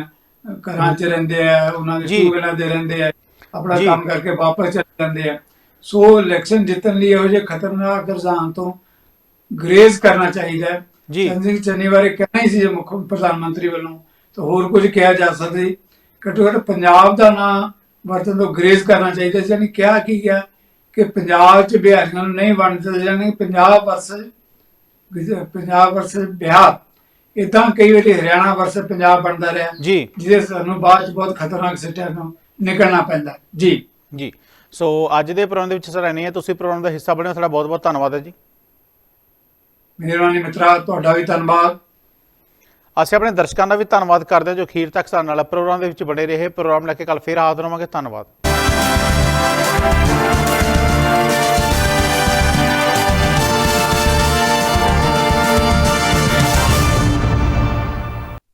ਘਰਾਂ 'ਚ ਰਹਿੰਦੇ ਆ ਉਹਨਾਂ ਦੇ। ਟਿਊਬਵੈਲਾਂ ਦੇ ਰਹਿੰਦੇ ਆ ਆਪਣਾ। ਕੰਮ ਕਰਕੇ ਵਾਪਸ ਚਲੇ ਜਾਂਦੇ ਆ ਸੋ ਇਲੈਕਸ਼ਨ ਜਿੱਤਣ ਲਈ ਇਹੋ ਜਿਹੇ ਖਤਰਨਾਕ ਰੁਝਾਨ ਤੋਂ ਗਰੇਜ਼ ਕਰਨਾ ਚਾਹੀਦਾ ਹੈ। ਜੀ। ਚੰਦ ਸਿੰਘ ਚੰਨੀ ਬਾਰੇ ਕਹਿਣਾ ਹੀ ਸੀ ਜੇ ਮੁੱਖ ਪ੍ਰਧਾਨ ਮੰਤਰੀ ਵੱਲੋਂ ਤਾਂ ਹੋਰ ਕੁਝ ਕਿਹਾ ਜਾ ਸਕਦਾ ਘੱਟੋ ਘੱਟ ਪੰਜਾਬ ਦਾ ਨਾਂ ਵਰਤਨ ਤੋਂ ਗਰੇਜ਼ ਕਰਨਾ ਚਾਹੀਦਾ ਸੀ ਯਾਨੀ ਕਿਹਾ ਕੀ ਗਿਆ ਕਿ ਪੰਜਾਬ 'ਚ ਬਿਹਾਰੀਆਂ ਨੂੰ ਨਹੀਂ ਵੰਡ ਦਿੱਤਾ ਜਾਣੀ ਪੰਜਾਬ ਵਰਸਸ ਪੰਜਾਬ ਵਰਸਸ ਬਿਹਾਰ। ਇਦਾਂ ਕਈ ਵਾਰੀ ਹਰਿਆਣਾ ਵਰਸਸ ਪੰਜਾਬ ਬਣਦਾ ਰਿਹਾ। ਜੀ। ਜਿਹਦੇ ਸਾਨੂੰ ਬਾਅਦ 'ਚ ਬਹੁਤ ਖਤਰਨਾਕ ਸਿੱਟਿਆਂ ਨੂੰ ਨਿਕਲਣਾ ਪੈਂਦਾ। ਜੀ। ਜੀ। ਸੋ ਅੱਜ ਦੇ ਪ੍ਰੋਗਰਾਮ ਦੇ ਵਿੱਚ ਸਰ ਐਨੇ ਆ। ਤੁਸੀਂ ਪ੍ਰੋਗਰਾਮ ਦਾ ਹਿੱਸਾ ਬਣੇ ਸਾਡਾ ਬਹੁਤ ਬਹੁਤ ਧੰਨਵਾਦ ਹੈ ਜੀ। ਮਿਹਰਬਾਨੀ ਮਿੱਤਰਾ ਤੁਹਾਡਾ ਵੀ ਧੰਨਵਾਦ। ਅਸੀਂ ਆਪਣੇ ਦਰਸ਼ਕਾਂ ਦਾ ਵੀ ਧੰਨਵਾਦ ਕਰਦੇ ਹਾਂ ਜੋ ਅਖੀਰ ਤੱਕ ਸਾਡੇ ਨਾਲ ਪ੍ਰੋਗਰਾਮ ਦੇ ਵਿੱਚ ਬਣੇ ਰਹੇ। ਪ੍ਰੋਗਰਾਮ ਲੈ ਕੇ ਕੱਲ ਫੇਰ ਹਾਜ਼ਰ ਹੋਵਾਂਗੇ। ਧੰਨਵਾਦ।